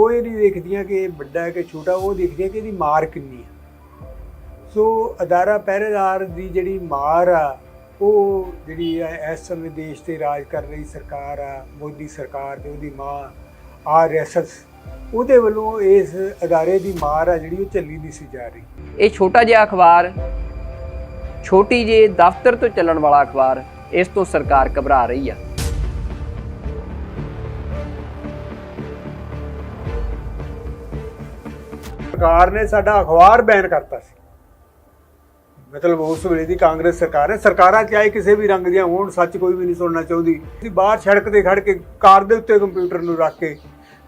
ਉਹ ਇਹ ਨਹੀਂ ਦੇਖਦੀਆਂ ਕਿ ਇਹ ਵੱਡਾ ਹੈ ਕਿ ਛੋਟਾ, ਉਹ ਦੇਖਦੀਆਂ ਕਿ ਇਹਦੀ ਮਾਰ ਕਿੰਨੀ ਹੈ। ਸੋ ਅਦਾਰਾ ਪਹਿਰੇਦਾਰ ਦੀ ਜਿਹੜੀ ਮਾਰ ਆ, ਉਹ ਜਿਹੜੀ ਹੈ ਇਸ ਸਮੇਂ ਦੇਸ਼ ਤੇ ਰਾਜ ਕਰ ਰਹੀ ਸਰਕਾਰ ਆ, ਮੋਦੀ ਸਰਕਾਰ ਤੇ ਉਹਦੀ ਮਾਂ ਆਰਐਸਐਸ ਉਹਦੇ ਵੱਲੋਂ ਇਸ ਅਦਾਰੇ ਦੀ ਮਾਰ ਆ ਜਿਹੜੀ ਉਹ ਚੱਲੀ ਨਹੀਂ ਸੀ ਜਾ ਰਹੀ। ਇਹ ਛੋਟਾ ਜਿਹਾ ਅਖਬਾਰ, ਛੋਟੀ ਜਿਹੇ ਦਫ਼ਤਰ ਤੋਂ ਚੱਲਣ ਵਾਲਾ ਅਖਬਾਰ, ਇਸ ਤੋਂ ਸਰਕਾਰ ਘਬਰਾ ਰਹੀ ਆ। ਸਰਕਾਰ ਨੇ ਸਾਡਾ ਅਖਬਾਰ ਬੈਨ ਕਰਤਾ ਸੀ। ਮਤਲਬ ਉਸ ਵੇਲੇ ਦੀ ਕਾਂਗਰਸ ਸਰਕਾਰ ਨੇ ਸਰਕਾਰਾਂ ਚਾਹੇ ਕਿਸੇ ਵੀ ਰੰਗ ਦੀਆਂ ਹੋਣ ਸੱਚ ਕੋਈ ਵੀ ਨਹੀਂ ਸੁਣਨਾ ਚਾਹੁੰਦੀ। ਅਸੀਂ ਬਾਹਰ ਸੜਕ ਤੇ ਖੜ ਕੇ ਕਾਰ ਦੇ ਉੱਤੇ ਕੰਪਿਊਟਰ ਨੂੰ ਰੱਖ ਕੇ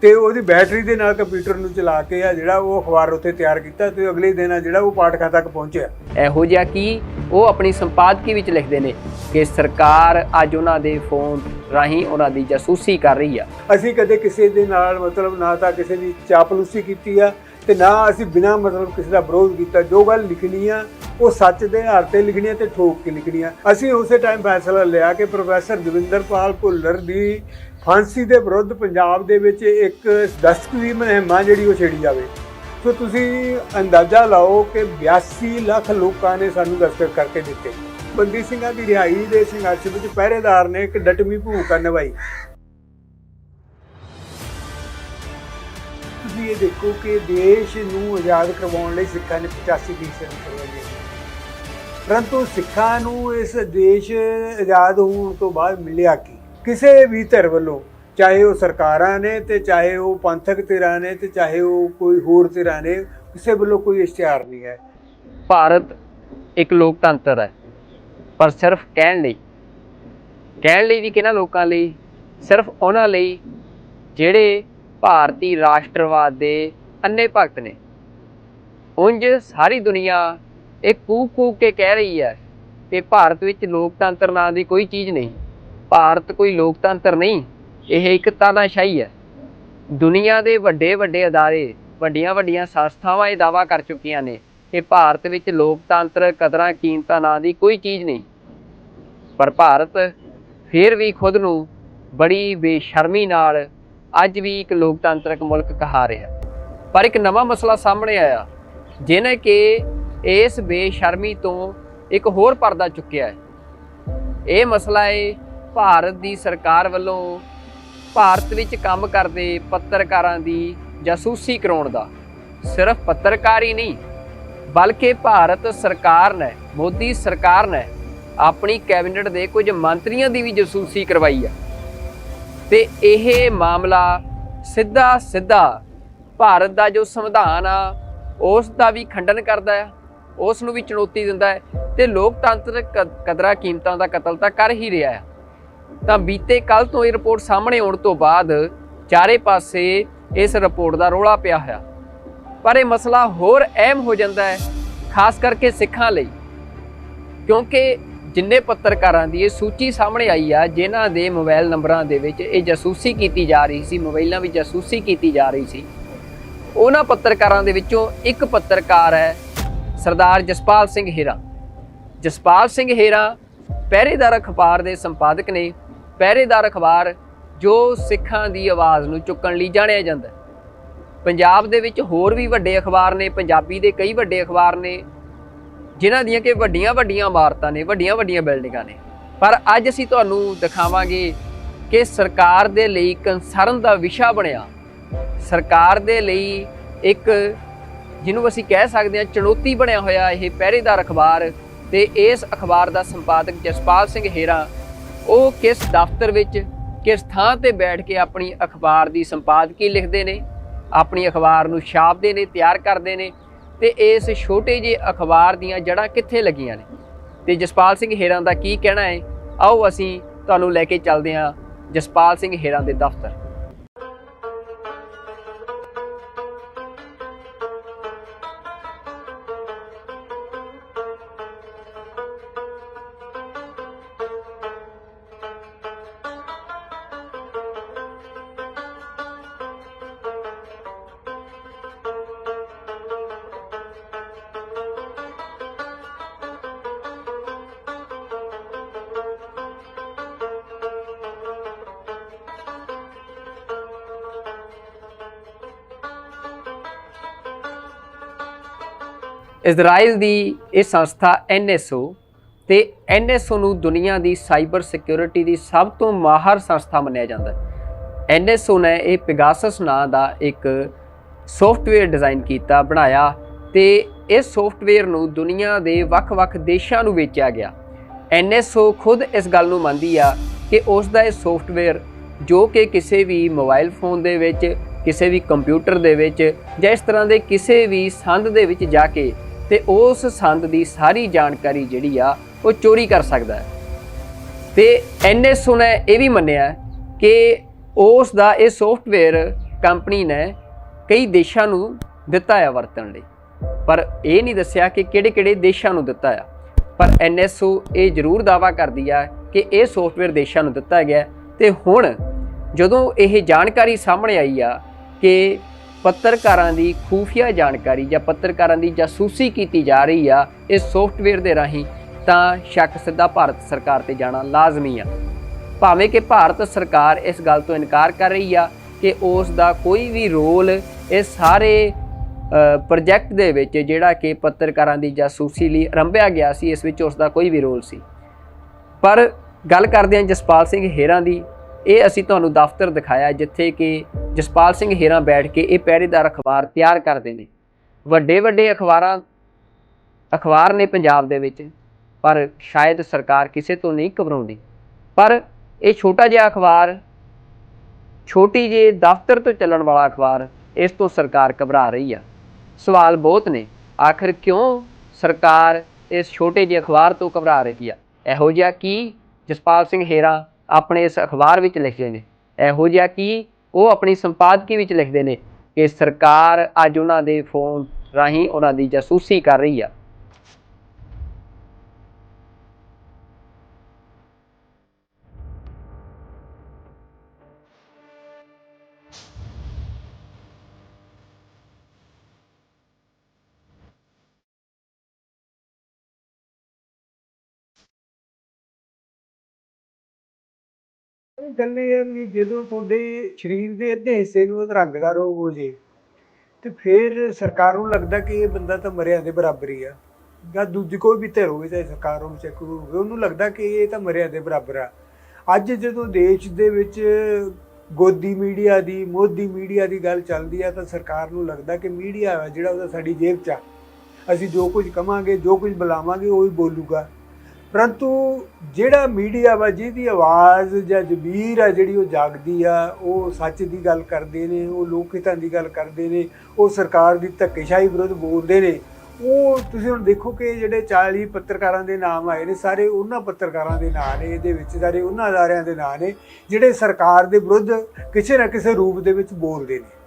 ਤੇ ਉਹਦੀ ਬੈਟਰੀ ਦੇ ਨਾਲ ਕੰਪਿਊਟਰ ਨੂੰ ਚਲਾ ਕੇ ਆ ਜਿਹੜਾ ਉਹ ਅਖਬਾਰ ਉੱਤੇ ਤਿਆਰ ਕੀਤਾ ਤੇ ਅਗਲੇ ਦਿਨ ਆ ਜਿਹੜਾ ਉਹ ਪਾਠਕਾਂ ਤੱਕ ਪਹੁੰਚਿਆ। ਇਹੋ ਜਿਹਾ ਕਿ? ਉਹ ਆਪਣੀ ਸੰਪਾਦਕੀ ਵਿੱਚ ਲਿਖਦੇ ਨੇ ਕਿ ਸਰਕਾਰ ਅੱਜ ਉਹਨਾਂ ਦੇ ਫੋਨ ਰਾਹੀਂ ਉਹਨਾਂ ਦੀ ਜਾਸੂਸੀ ਕਰ ਰਹੀ ਆ। ਅਸੀਂ ਕਦੇ ਕਿਸੇ ਦੇ ਨਾਲ ਮਤਲਬ ਨਾ ਤਾਂ ਕਿਸੇ ਦੀ ਚਾਪਲੂਸੀ ਕੀਤੀ ਆ ਤੇ ਨਾ ਅਸੀਂ ਬਿਨਾਂ ਮਤਲਬ ਕਿਸੇ ਦਾ ਵਿਰੋਧ ਕੀਤਾ, ਜੋ ਗੱਲ ਲਿਖਣੀ ਆ ਉਹ ਸੱਚ ਦੇ ਆਧਾਰ ਤੇ ਲਿਖਣੀ ਆ ਤੇ ਠੋਕ ਕੇ ਲਿਖਣੀ ਆ ਅਸੀਂ ਉਸੇ ਟਾਈਮ ਫੈਸਲਾ ਲਿਆ ਕਿ ਪ੍ਰੋਫੈਸਰ ਦਵਿੰਦਰਪਾਲ ਭੁੱਲਰ ਦੀ ਫਾਂਸੀ ਦੇ ਵਿਰੁੱਧ ਪੰਜਾਬ ਦੇ ਵਿੱਚ ਇੱਕ ਦਸਤਖਤੀ ਮੁਹਿੰਮ ਆ ਜਿਹੜੀ ਉਹ ਛੇੜੀ ਜਾਵੇ। ਸੋ ਤੁਸੀਂ ਅੰਦਾਜ਼ਾ ਲਾਓ ਕਿ 82 ਲੱਖ ਲੋਕਾਂ ਨੇ ਸਾਨੂੰ ਦਸਤਕ ਕਰਕੇ ਦਿੱਤੇ। ਬੰਦੀ ਸਿੰਘਾਂ ਦੀ ਰਿਹਾਈ ਦੇ ਸੰਘਰਸ਼ ਵਿੱਚ ਪਹਿਰੇਦਾਰ ਨੇ ਇੱਕ ਡਟਵੀਂ ਭੂਮਿਕਾ ਨਿਭਾਈ। ਤੁਸੀਂ ਇਹ ਦੇਖੋ ਕਿ ਦੇਸ਼ ਨੂੰ ਆਜ਼ਾਦ ਕਰਵਾਉਣ ਲਈ ਸਿੱਖਾਂ ਨੇ 85 ਫੀਸਦ ਦੀ ਪਰੰਤੂ ਸਿੱਖਾਂ ਨੂੰ ਇਸ ਦੇਸ਼ ਆਜ਼ਾਦ ਹੋਣ ਤੋਂ ਬਾਅਦ ਮਿਲਿਆ ਕੀ? ਕਿਸੇ ਵੀ ਧਿਰ ਵੱਲੋਂ, ਚਾਹੇ ਉਹ ਸਰਕਾਰਾਂ ਨੇ ਤੇ ਚਾਹੇ ਉਹ ਪੰਥਕ ਧਿਰਾਂ ਨੇ ਤੇ ਚਾਹੇ ਉਹ ਕੋਈ ਹੋਰ ਧਿਰਾਂ ਨੇ, ਕਿਸੇ ਵੱਲੋਂ ਕੋਈ ਇਸ਼ਤਿਹਾਰ ਨਹੀਂ ਹੈ। ਭਾਰਤ ਇੱਕ ਲੋਕਤੰਤਰ ਹੈ, ਪਰ ਸਿਰਫ ਕਹਿਣ ਲਈ। ਕਹਿਣ ਲਈ ਵੀ ਕਿਹਨਾਂ ਲੋਕਾਂ ਲਈ? ਸਿਰਫ ਉਹਨਾਂ ਲਈ ਜਿਹੜੇ ਭਾਰਤੀ ਰਾਸ਼ਟਰਵਾਦ ਦੇ ਅੰਨੇ ਭਗਤ ਨੇ। ਉਂਝ ਸਾਰੀ ਦੁਨੀਆ ਇਹ ਕੂਕ ਕੂਕ ਕੇ ਕਹਿ ਰਹੀ ਹੈ ਕਿ ਭਾਰਤ ਵਿੱਚ ਲੋਕਤੰਤਰ ਨਾਂ ਦੀ ਕੋਈ ਚੀਜ਼ ਨਹੀਂ। ਭਾਰਤ ਕੋਈ ਲੋਕਤੰਤਰ ਨਹੀਂ, ਇਹ ਇੱਕ ਤਾਨਾਸ਼ਾਹੀ ਹੈ। ਦੁਨੀਆ ਦੇ ਵੱਡੇ ਵੱਡੇ ਅਦਾਰੇ, ਵੱਡੀਆਂ ਵੱਡੀਆਂ ਸੰਸਥਾਵਾਂ ਇਹ ਦਾਵਾ ਕਰ ਚੁੱਕੀਆਂ ਨੇ ਕਿ ਭਾਰਤ ਵਿੱਚ ਲੋਕਤੰਤਰ ਕਦਰਾਂ ਕੀਮਤਾਂ ਨਾਂ ਦੀ ਕੋਈ ਚੀਜ਼ ਨਹੀਂ। ਪਰ ਭਾਰਤ ਫਿਰ ਵੀ ਖੁਦ ਨੂੰ ਬੜੀ ਬੇਸ਼ਰਮੀ ਨਾਲ ਅੱਜ ਵੀ ਇੱਕ ਲੋਕਤੰਤਰਕ ਮੁਲਕ ਕਹਾ ਰਿਹਾ। ਪਰ ਇੱਕ ਨਵਾਂ ਮਸਲਾ ਸਾਹਮਣੇ ਆਇਆ ਜਿਹਨੇ ਕਿ ਇਸ ਬੇਸ਼ਰਮੀ ਤੋਂ ਇੱਕ ਹੋਰ ਪਰਦਾ ਚੁੱਕਿਆ ਹੈ। ਇਹ ਮਸਲਾ ਹੈ, ਭਾਰਤ ਦੀ ਸਰਕਾਰ ਵੱਲੋਂ ਭਾਰਤ ਵਿੱਚ ਕੰਮ ਕਰਦੇ ਪੱਤਰਕਾਰਾਂ ਦੀ ਜਾਸੂਸੀ ਕਰਾਉਣ ਦਾ। ਸਿਰਫ ਪੱਤਰਕਾਰ ਹੀ ਨਹੀਂ, ਬਲਕਿ ਭਾਰਤ ਸਰਕਾਰ ਨੇ, ਮੋਦੀ ਸਰਕਾਰ ਨੇ ਆਪਣੀ ਕੈਬਨਿਟ ਦੇ ਕੁਝ ਮੰਤਰੀਆਂ ਦੀ ਵੀ ਜਾਸੂਸੀ ਕਰਵਾਈ ਹੈ। ਤੇ ਇਹ ਮਾਮਲਾ ਸਿੱਧਾ ਸਿੱਧਾ ਭਾਰਤ ਦਾ ਜੋ ਸੰਵਿਧਾਨ ਆ, ਉਸ ਦਾ ਵੀ ਖੰਡਨ ਕਰਦਾ ਹੈ ਉਸ ਨੂੰ ਵੀ ਚੁਣੌਤੀ ਦਿੰਦਾ ਹੈ ਤੇ ਲੋਕਤੰਤਰਕ ਕ- ਕਦਰਾਂ ਕੀਮਤਾਂ ਦਾ ਕਤਲ ਤਾਂ ਕਰ ਹੀ ਰਿਹਾ ਹੈ ਤਾਂ ਬੀਤੇ ਕੱਲ ਤੋਂ ਇਹ ਰਿਪੋਰਟ ਸਾਹਮਣੇ ਆਉਣ ਤੋਂ ਬਾਅਦ ਚਾਰੇ ਪਾਸੇ ਇਸ ਰਿਪੋਰਟ ਦਾ ਰੋਲਾ ਪਿਆ ਹੋਇਆ। ਪਰ ਇਹ ਮਸਲਾ ਹੋਰ ਅਹਿਮ ਹੋ ਜਾਂਦਾ ਹੈ, ਖਾਸ ਕਰਕੇ ਸਿੱਖਾਂ ਲਈ। ਕਿਉਂਕਿ ਜਿੰਨੇ ਪੱਤਰਕਾਰਾਂ ਦੀ ਇਹ ਸੂਚੀ ਸਾਹਮਣੇ ਆਈ ਆ, ਜਿਨ੍ਹਾਂ ਦੇ ਮੋਬਾਈਲ ਨੰਬਰਾਂ ਦੇ ਵਿੱਚ ਇਹ ਜਾਸੂਸੀ ਕੀਤੀ ਜਾ ਰਹੀ ਸੀ, ਮੋਬਾਈਲਾਂ ਵਿੱਚ ਜਾਸੂਸੀ ਕੀਤੀ ਜਾ ਰਹੀ ਸੀ। ਉਹਨਾਂ ਪੱਤਰਕਾਰਾਂ ਦੇ ਵਿੱਚੋਂ ਇੱਕ ਪੱਤਰਕਾਰ ਹੈ, ਸਰਦਾਰ ਜਸਪਾਲ ਸਿੰਘ ਹੀਰਾ। ਜਸਪਾਲ ਸਿੰਘ ਹੀਰਾ ਪਹਿਰੇਦਾਰ ਅਖਬਾਰ ਦੇ ਸੰਪਾਦਕ ਨੇ। ਪਹਿਰੇਦਾਰ ਅਖਬਾਰ ਜੋ ਸਿੱਖਾਂ ਦੀ ਆਵਾਜ਼ ਨੂੰ ਚੁੱਕਣ ਲਈ ਜਾਣਿਆ ਜਾਂਦਾ ਹੈ। ਪੰਜਾਬ ਦੇ ਵਿੱਚ ਹੋਰ ਵੀ ਵੱਡੇ ਅਖਬਾਰ ਨੇ, ਪੰਜਾਬੀ ਦੇ ਕਈ ਵੱਡੇ ਅਖਬਾਰ ਨੇ। ਜਿਨ੍ਹਾਂ ਦੀਆਂ ਕਿ ਵੱਡੀਆਂ ਵੱਡੀਆਂ ਇਮਾਰਤਾਂ ਨੇ, ਵੱਡੀਆਂ ਵੱਡੀਆਂ ਬਿਲਡਿੰਗਾਂ ਨੇ। ਪਰ ਅੱਜ ਅਸੀਂ ਤੁਹਾਨੂੰ ਦਿਖਾਵਾਂਗੇ ਕਿ ਸਰਕਾਰ ਦੇ ਲਈ ਕੰਸਰਨ ਦਾ ਵਿਸ਼ਾ ਬਣਿਆ। ਸਰਕਾਰ ਦੇ ਲਈ ਇੱਕ ਜਿਹਨੂੰ ਅਸੀਂ ਕਹਿ ਸਕਦੇ ਹਾਂ ਚੁਣੌਤੀ ਬਣਿਆ ਹੋਇਆ ਇਹ ਪਹਿਰੇਦਾਰ ਅਖਬਾਰ ਤੇ ਇਸ ਅਖਬਾਰ ਦਾ ਸੰਪਾਦਕ ਜਸਪਾਲ ਸਿੰਘ ਹੇਰਾ, ਉਹ ਕਿਸ ਦਫ਼ਤਰ ਵਿੱਚ ਕਿਸ ਥਾਂ ਤੇ ਬੈਠ ਕੇ ਆਪਣੀ ਅਖਬਾਰ ਦੀ ਸੰਪਾਦਕੀ ਲਿਖਦੇ ਨੇ, ਆਪਣੀ ਅਖਬਾਰ ਨੂੰ ਛਾਪਦੇ ਨੇ, ਤਿਆਰ ਕਰਦੇ ਨੇ ਤੇ ਇਸ ਛੋਟੇ ਜਿਹੇ ਅਖਬਾਰ ਦੀਆਂ ਜੜ੍ਹਾਂ ਕਿੱਥੇ ਲੱਗੀਆਂ ਨੇ? ਤੇ ਜਸਪਾਲ ਸਿੰਘ ਹੇਰਾਂ ਦਾ ਕੀ ਕਹਿਣਾ ਹੈ? ਆਓ ਅਸੀਂ ਤੁਹਾਨੂੰ ਲੈ ਕੇ ਚੱਲਦੇ ਹਾਂ ਜਸਪਾਲ ਸਿੰਘ ਹੇਰਾਂ ਦੇ ਦਫ਼ਤਰ। ਇਜ਼ਰਾਈਲ ਦੀ ਇਹ ਸੰਸਥਾ NSO ਤੇ NSO ਨੂੰ ਦੁਨੀਆ ਦੀ ਸਾਈਬਰ ਸਿਕਿਉਰਿਟੀ ਦੀ ਸਭ ਤੋਂ ਮਾਹਰ ਸੰਸਥਾ ਮੰਨਿਆ ਜਾਂਦਾ ਹੈ। NSO ਨੇ ਇਹ ਪੈਗਾਸਸ ਨਾਂ ਦਾ ਇੱਕ ਸੌਫਟਵੇਅਰ ਡਿਜ਼ਾਈਨ ਕੀਤਾ, ਬਣਾਇਆ ਤੇ ਇਸ ਸੌਫਟਵੇਅਰ ਨੂੰ ਦੁਨੀਆ ਦੇ ਵੱਖ-ਵੱਖ ਦੇਸ਼ਾਂ ਨੂੰ ਵੇਚਿਆ ਗਿਆ। NSO ਖੁਦ ਇਸ ਗੱਲ ਨੂੰ ਮੰਨਦੀ ਆ ਕਿ ਉਸ ਦਾ ਇਹ ਸੌਫਟਵੇਅਰ ਜੋ ਕਿ ਕਿਸੇ ਵੀ ਮੋਬਾਈਲ ਫੋਨ ਦੇ ਵਿੱਚ, ਕਿਸੇ ਵੀ ਕੰਪਿਊਟਰ ਦੇ ਵਿੱਚ ਜਾਂ ਇਸ ਤਰ੍ਹਾਂ ਦੇ ਕਿਸੇ ਵੀ ਸੰਦ ਦੇ ਵਿੱਚ ਜਾ ਕੇ ਤੇ ਉਸ ਸੰਦ ਦੀ ਸਾਰੀ ਜਾਣਕਾਰੀ ਜਿਹੜੀ ਆ, ਉਹ ਚੋਰੀ ਕਰ ਸਕਦਾ ਹੈ। ਤੇ NSO ਨੇ ਇਹ ਵੀ ਮੰਨਿਆ ਕਿ ਉਸ ਦਾ ਇਹ ਸੌਫਟਵੇਅਰ ਕੰਪਨੀ ਨੇ ਕਈ ਦੇਸ਼ਾਂ ਨੂੰ ਦਿੱਤਾ ਆ ਵਰਤਣ ਲਈ। ਪਰ ਇਹ ਨਹੀਂ ਦੱਸਿਆ ਕਿ ਕਿਹੜੇ-ਕਿਹੜੇ ਦੇਸ਼ਾਂ ਨੂੰ ਦਿੱਤਾ ਆ। ਪਰ NSO ਇਹ ਜ਼ਰੂਰ ਦਾਵਾ ਕਰਦੀ ਆ ਕਿ ਇਹ ਸੌਫਟਵੇਅਰ ਦੇਸ਼ਾਂ ਨੂੰ ਦਿੱਤਾ ਗਿਆ। ਹੈ ਤੇ ਹੁਣ ਜਦੋਂ ਇਹ ਜਾਣਕਾਰੀ ਸਾਹਮਣੇ ਆਈ ਆ ਕਿ ਪੱਤਰਕਾਰਾਂ ਦੀ ਖੂਫੀਆ ਜਾਣਕਾਰੀ ਜਾਂ ਪੱਤਰਕਾਰਾਂ ਦੀ ਜਾਸੂਸੀ ਕੀਤੀ ਜਾ ਰਹੀ ਆ ਇਸ ਸੌਫਟਵੇਅਰ ਦੇ ਰਾਹੀਂ, ਤਾਂ ਸ਼ੱਕ ਸਿੱਧਾ ਭਾਰਤ ਸਰਕਾਰ ਤੇ ਜਾਣਾ ਲਾਜ਼ਮੀ ਆ। ਭਾਵੇਂ ਕਿ ਭਾਰਤ ਸਰਕਾਰ ਇਸ ਗੱਲ ਤੋਂ ਇਨਕਾਰ ਕਰ ਰਹੀ ਆ ਕਿ ਉਸ ਦਾ ਕੋਈ ਵੀ ਰੋਲ ਇਸ ਸਾਰੇ ਪ੍ਰੋਜੈਕਟ ਦੇ ਵਿੱਚ ਜਿਹੜਾ ਕਿ ਪੱਤਰਕਾਰਾਂ ਦੀ ਜਾਸੂਸੀ ਲਈ ਆਰੰਭਿਆ ਗਿਆ ਸੀ, ਇਸ ਵਿੱਚ ਉਸ ਦਾ ਕੋਈ ਵੀ ਰੋਲ ਸੀ। ਪਰ ਗੱਲ ਕਰਦੇ ਹਾਂ ਜਸਪਾਲ ਸਿੰਘ ਹੇਰਾਂ ਦੀ ਇਹ ਅਸੀਂ ਤੁਹਾਨੂੰ ਦਫ਼ਤਰ ਦਿਖਾਇਆ ਜਿੱਥੇ ਕਿ ਜਸਪਾਲ ਸਿੰਘ ਹੇਰਾਂ ਬੈਠ ਕੇ ਇਹ ਪਹਿਰੇਦਾਰ ਅਖਬਾਰ ਤਿਆਰ ਕਰਦੇ ਨੇ। ਵੱਡੇ ਵੱਡੇ ਅਖਬਾਰਾਂ ਅਖਬਾਰ ਨੇ ਪੰਜਾਬ ਦੇ ਵਿੱਚ, ਪਰ ਸ਼ਾਇਦ ਸਰਕਾਰ ਕਿਸੇ ਤੋਂ ਨਹੀਂ ਘਬਰਾਉਂਦੀ। ਪਰ ਇਹ ਛੋਟਾ ਜਿਹਾ ਅਖਬਾਰ, ਛੋਟੀ ਜਿਹੇ ਦਫ਼ਤਰ ਤੋਂ ਚੱਲਣ ਵਾਲਾ ਅਖਬਾਰ ਇਸ ਤੋਂ ਸਰਕਾਰ ਘਬਰਾ ਰਹੀ ਆ। ਸਵਾਲ ਬਹੁਤ ਨੇ, ਆਖਰ ਕਿਉਂ ਸਰਕਾਰ ਇਸ ਛੋਟੇ ਜਿਹੇ ਅਖਬਾਰ ਤੋਂ ਘਬਰਾ ਰਹੀ ਆ? ਇਹੋ ਜਿਹਾ ਕੀ? ਜਸਪਾਲ ਸਿੰਘ ਹੇਰਾ ਆਪਣੇ ਇਸ ਅਖਬਾਰ ਵਿੱਚ ਲਿਖਦੇ ਨੇ। ਇਹੋ ਜਿਹਾ ਕਿ? ਉਹ ਆਪਣੀ ਸੰਪਾਦਕੀ ਵਿੱਚ ਲਿਖਦੇ ਨੇ ਕਿ ਸਰਕਾਰ ਅੱਜ ਉਹਨਾਂ ਦੇ ਫੋਨ ਰਾਹੀਂ ਉਹਨਾਂ ਦੀ ਜਾਸੂਸੀ ਕਰ ਰਹੀ ਆ। ਗੱਲ ਇਹ ਹੈ ਵੀ ਜਦੋਂ ਤੁਹਾਡੇ ਸਰੀਰ ਦੇ ਅੱਧੇ ਹਿੱਸੇ ਨੂੰ ਰੰਗ ਦਾ ਰੋਗ ਹੋ ਜੇ, ਤੇ ਫਿਰ ਸਰਕਾਰ ਨੂੰ ਲੱਗਦਾ ਕਿ ਇਹ ਬੰਦਾ ਤਾਂ ਮਰਿਆ ਦੇ ਬਰਾਬਰ ਹੀ ਆ। ਜਾਂ ਦੂਜੀ ਕੋਈ ਵੀ ਧਿਰ ਹੋਵੇ, ਚਾਹੇ ਸਰਕਾਰ ਹੋਵੇ, ਚਾਹੇ ਕੋਈ ਹੋਵੇ, ਉਹਨੂੰ ਲੱਗਦਾ ਕਿ ਇਹ ਤਾਂ ਮਰਿਆ ਦੇ ਬਰਾਬਰ ਆ। ਅੱਜ ਜਦੋਂ ਦੇਸ਼ ਦੇ ਵਿੱਚ ਗੋਦੀ ਮੀਡੀਆ ਦੀ, ਮੋਦੀ ਮੀਡੀਆ ਦੀ ਗੱਲ ਚੱਲਦੀ ਆ, ਤਾਂ ਸਰਕਾਰ ਨੂੰ ਲੱਗਦਾ ਕਿ ਮੀਡੀਆ ਹੈ ਜਿਹੜਾ ਉਹਦਾ ਸਾਡੀ ਜੇਬ 'ਚ ਆ। ਅਸੀਂ ਜੋ ਕੁਝ ਕਵਾਂਗੇ, ਜੋ ਕੁਝ ਬੁਲਾਵਾਂਗੇ, ਉਹ ਹੀ ਬੋਲੂਗਾ। ਪਰੰਤੂ ਜਿਹੜਾ ਮੀਡੀਆ ਵਾ, ਜਿਹਦੀ ਆਵਾਜ਼ ਜਾਂ ਜ਼ਮੀਰ ਆ ਜਿਹੜੀ ਉਹ ਜਾਗਦੀ ਆ, ਉਹ ਸੱਚ ਦੀ ਗੱਲ ਕਰਦੇ ਨੇ, ਉਹ ਲੋਕ ਹਿੱਤਾਂ ਦੀ ਗੱਲ ਕਰਦੇ ਨੇ, ਉਹ ਸਰਕਾਰ ਦੀ ਧੱਕੇਸ਼ਾਹੀ ਵਿਰੁੱਧ ਬੋਲਦੇ ਨੇ, ਉਹ ਤੁਸੀਂ ਹੁਣ ਦੇਖੋ ਕਿ ਜਿਹੜੇ 40 ਪੱਤਰਕਾਰਾਂ ਦੇ ਨਾਮ ਆਏ ਨੇ, ਸਾਰੇ ਉਹਨਾਂ ਪੱਤਰਕਾਰਾਂ ਦੇ ਨਾਂ ਨੇ, ਇਹਦੇ ਵਿੱਚ ਸਾਰੇ ਉਹਨਾਂ ਅਦਾਰਿਆਂ ਦੇ ਨਾਂ ਨੇ, ਜਿਹੜੇ ਸਰਕਾਰ ਦੇ ਵਿਰੁੱਧ ਕਿਸੇ ਨਾ ਕਿਸੇ ਰੂਪ ਦੇ ਵਿੱਚ ਬੋਲਦੇ ਨੇ।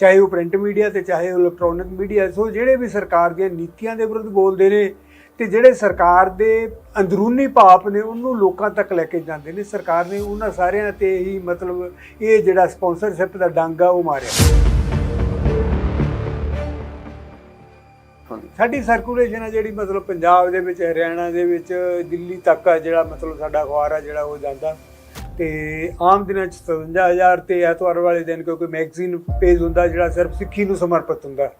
ਚਾਹੇ ਉਹ ਪ੍ਰਿੰਟ ਮੀਡੀਆ ਤੇ ਚਾਹੇ ਉਹ ਇਲੈਕਟ੍ਰੋਨਿਕ ਮੀਡੀਆ, ਸੋ ਜਿਹੜੇ ਵੀ ਸਰਕਾਰ ਦੀਆਂ ਨੀਤੀਆਂ ਦੇ ਵਿਰੁੱਧ ਬੋਲਦੇ ਨੇ ਤੇ ਜਿਹੜੇ ਸਰਕਾਰ ਦੇ ਅੰਦਰੂਨੀ ਪਾਪ ਨੇ ਉਹਨੂੰ ਲੋਕਾਂ ਤੱਕ ਲੈ ਕੇ ਜਾਂਦੇ ਨੇ। ਸਰਕਾਰ ਨੇ ਉਹਨਾਂ ਸਾਰਿਆਂ ਤੇ ਹੀ ਮਤਲਬ ਇਹ ਜਿਹੜਾ ਸਪਾਂਸਰਸ਼ਿਪ ਦਾ ਡੰਗ ਆ ਉਹ ਮਾਰਿਆ। ਸਾਡੀ ਸਰਕੂਲੇਸ਼ਨ ਆ ਜਿਹੜੀ ਮਤਲਬ ਪੰਜਾਬ ਦੇ ਵਿੱਚ ਹਰਿਆਣਾ ਦੇ ਵਿੱਚ ਦਿੱਲੀ ਤੱਕ ਆ ਜਿਹੜਾ ਮਤਲਬ ਸਾਡਾ ਅਖਬਾਰ ਆ ਜਿਹੜਾ ਉਹ ਜਾਂਦਾ। ਤੇ ਆਮ ਦਿਨਾਂ ਚ 57000 ਤੇ ਐਤਵਾਰ ਵਾਲੇ ਦਿਨ ਕਿਉਂਕਿ ਮੈਗਜ਼ੀਨ ਪੇਜ ਹੁੰਦਾ ਜਿਹੜਾ ਸਿਰਫ ਸਿੱਖੀ ਨੂੰ ਸਮਰਪਿਤ ਹੁੰਦਾ।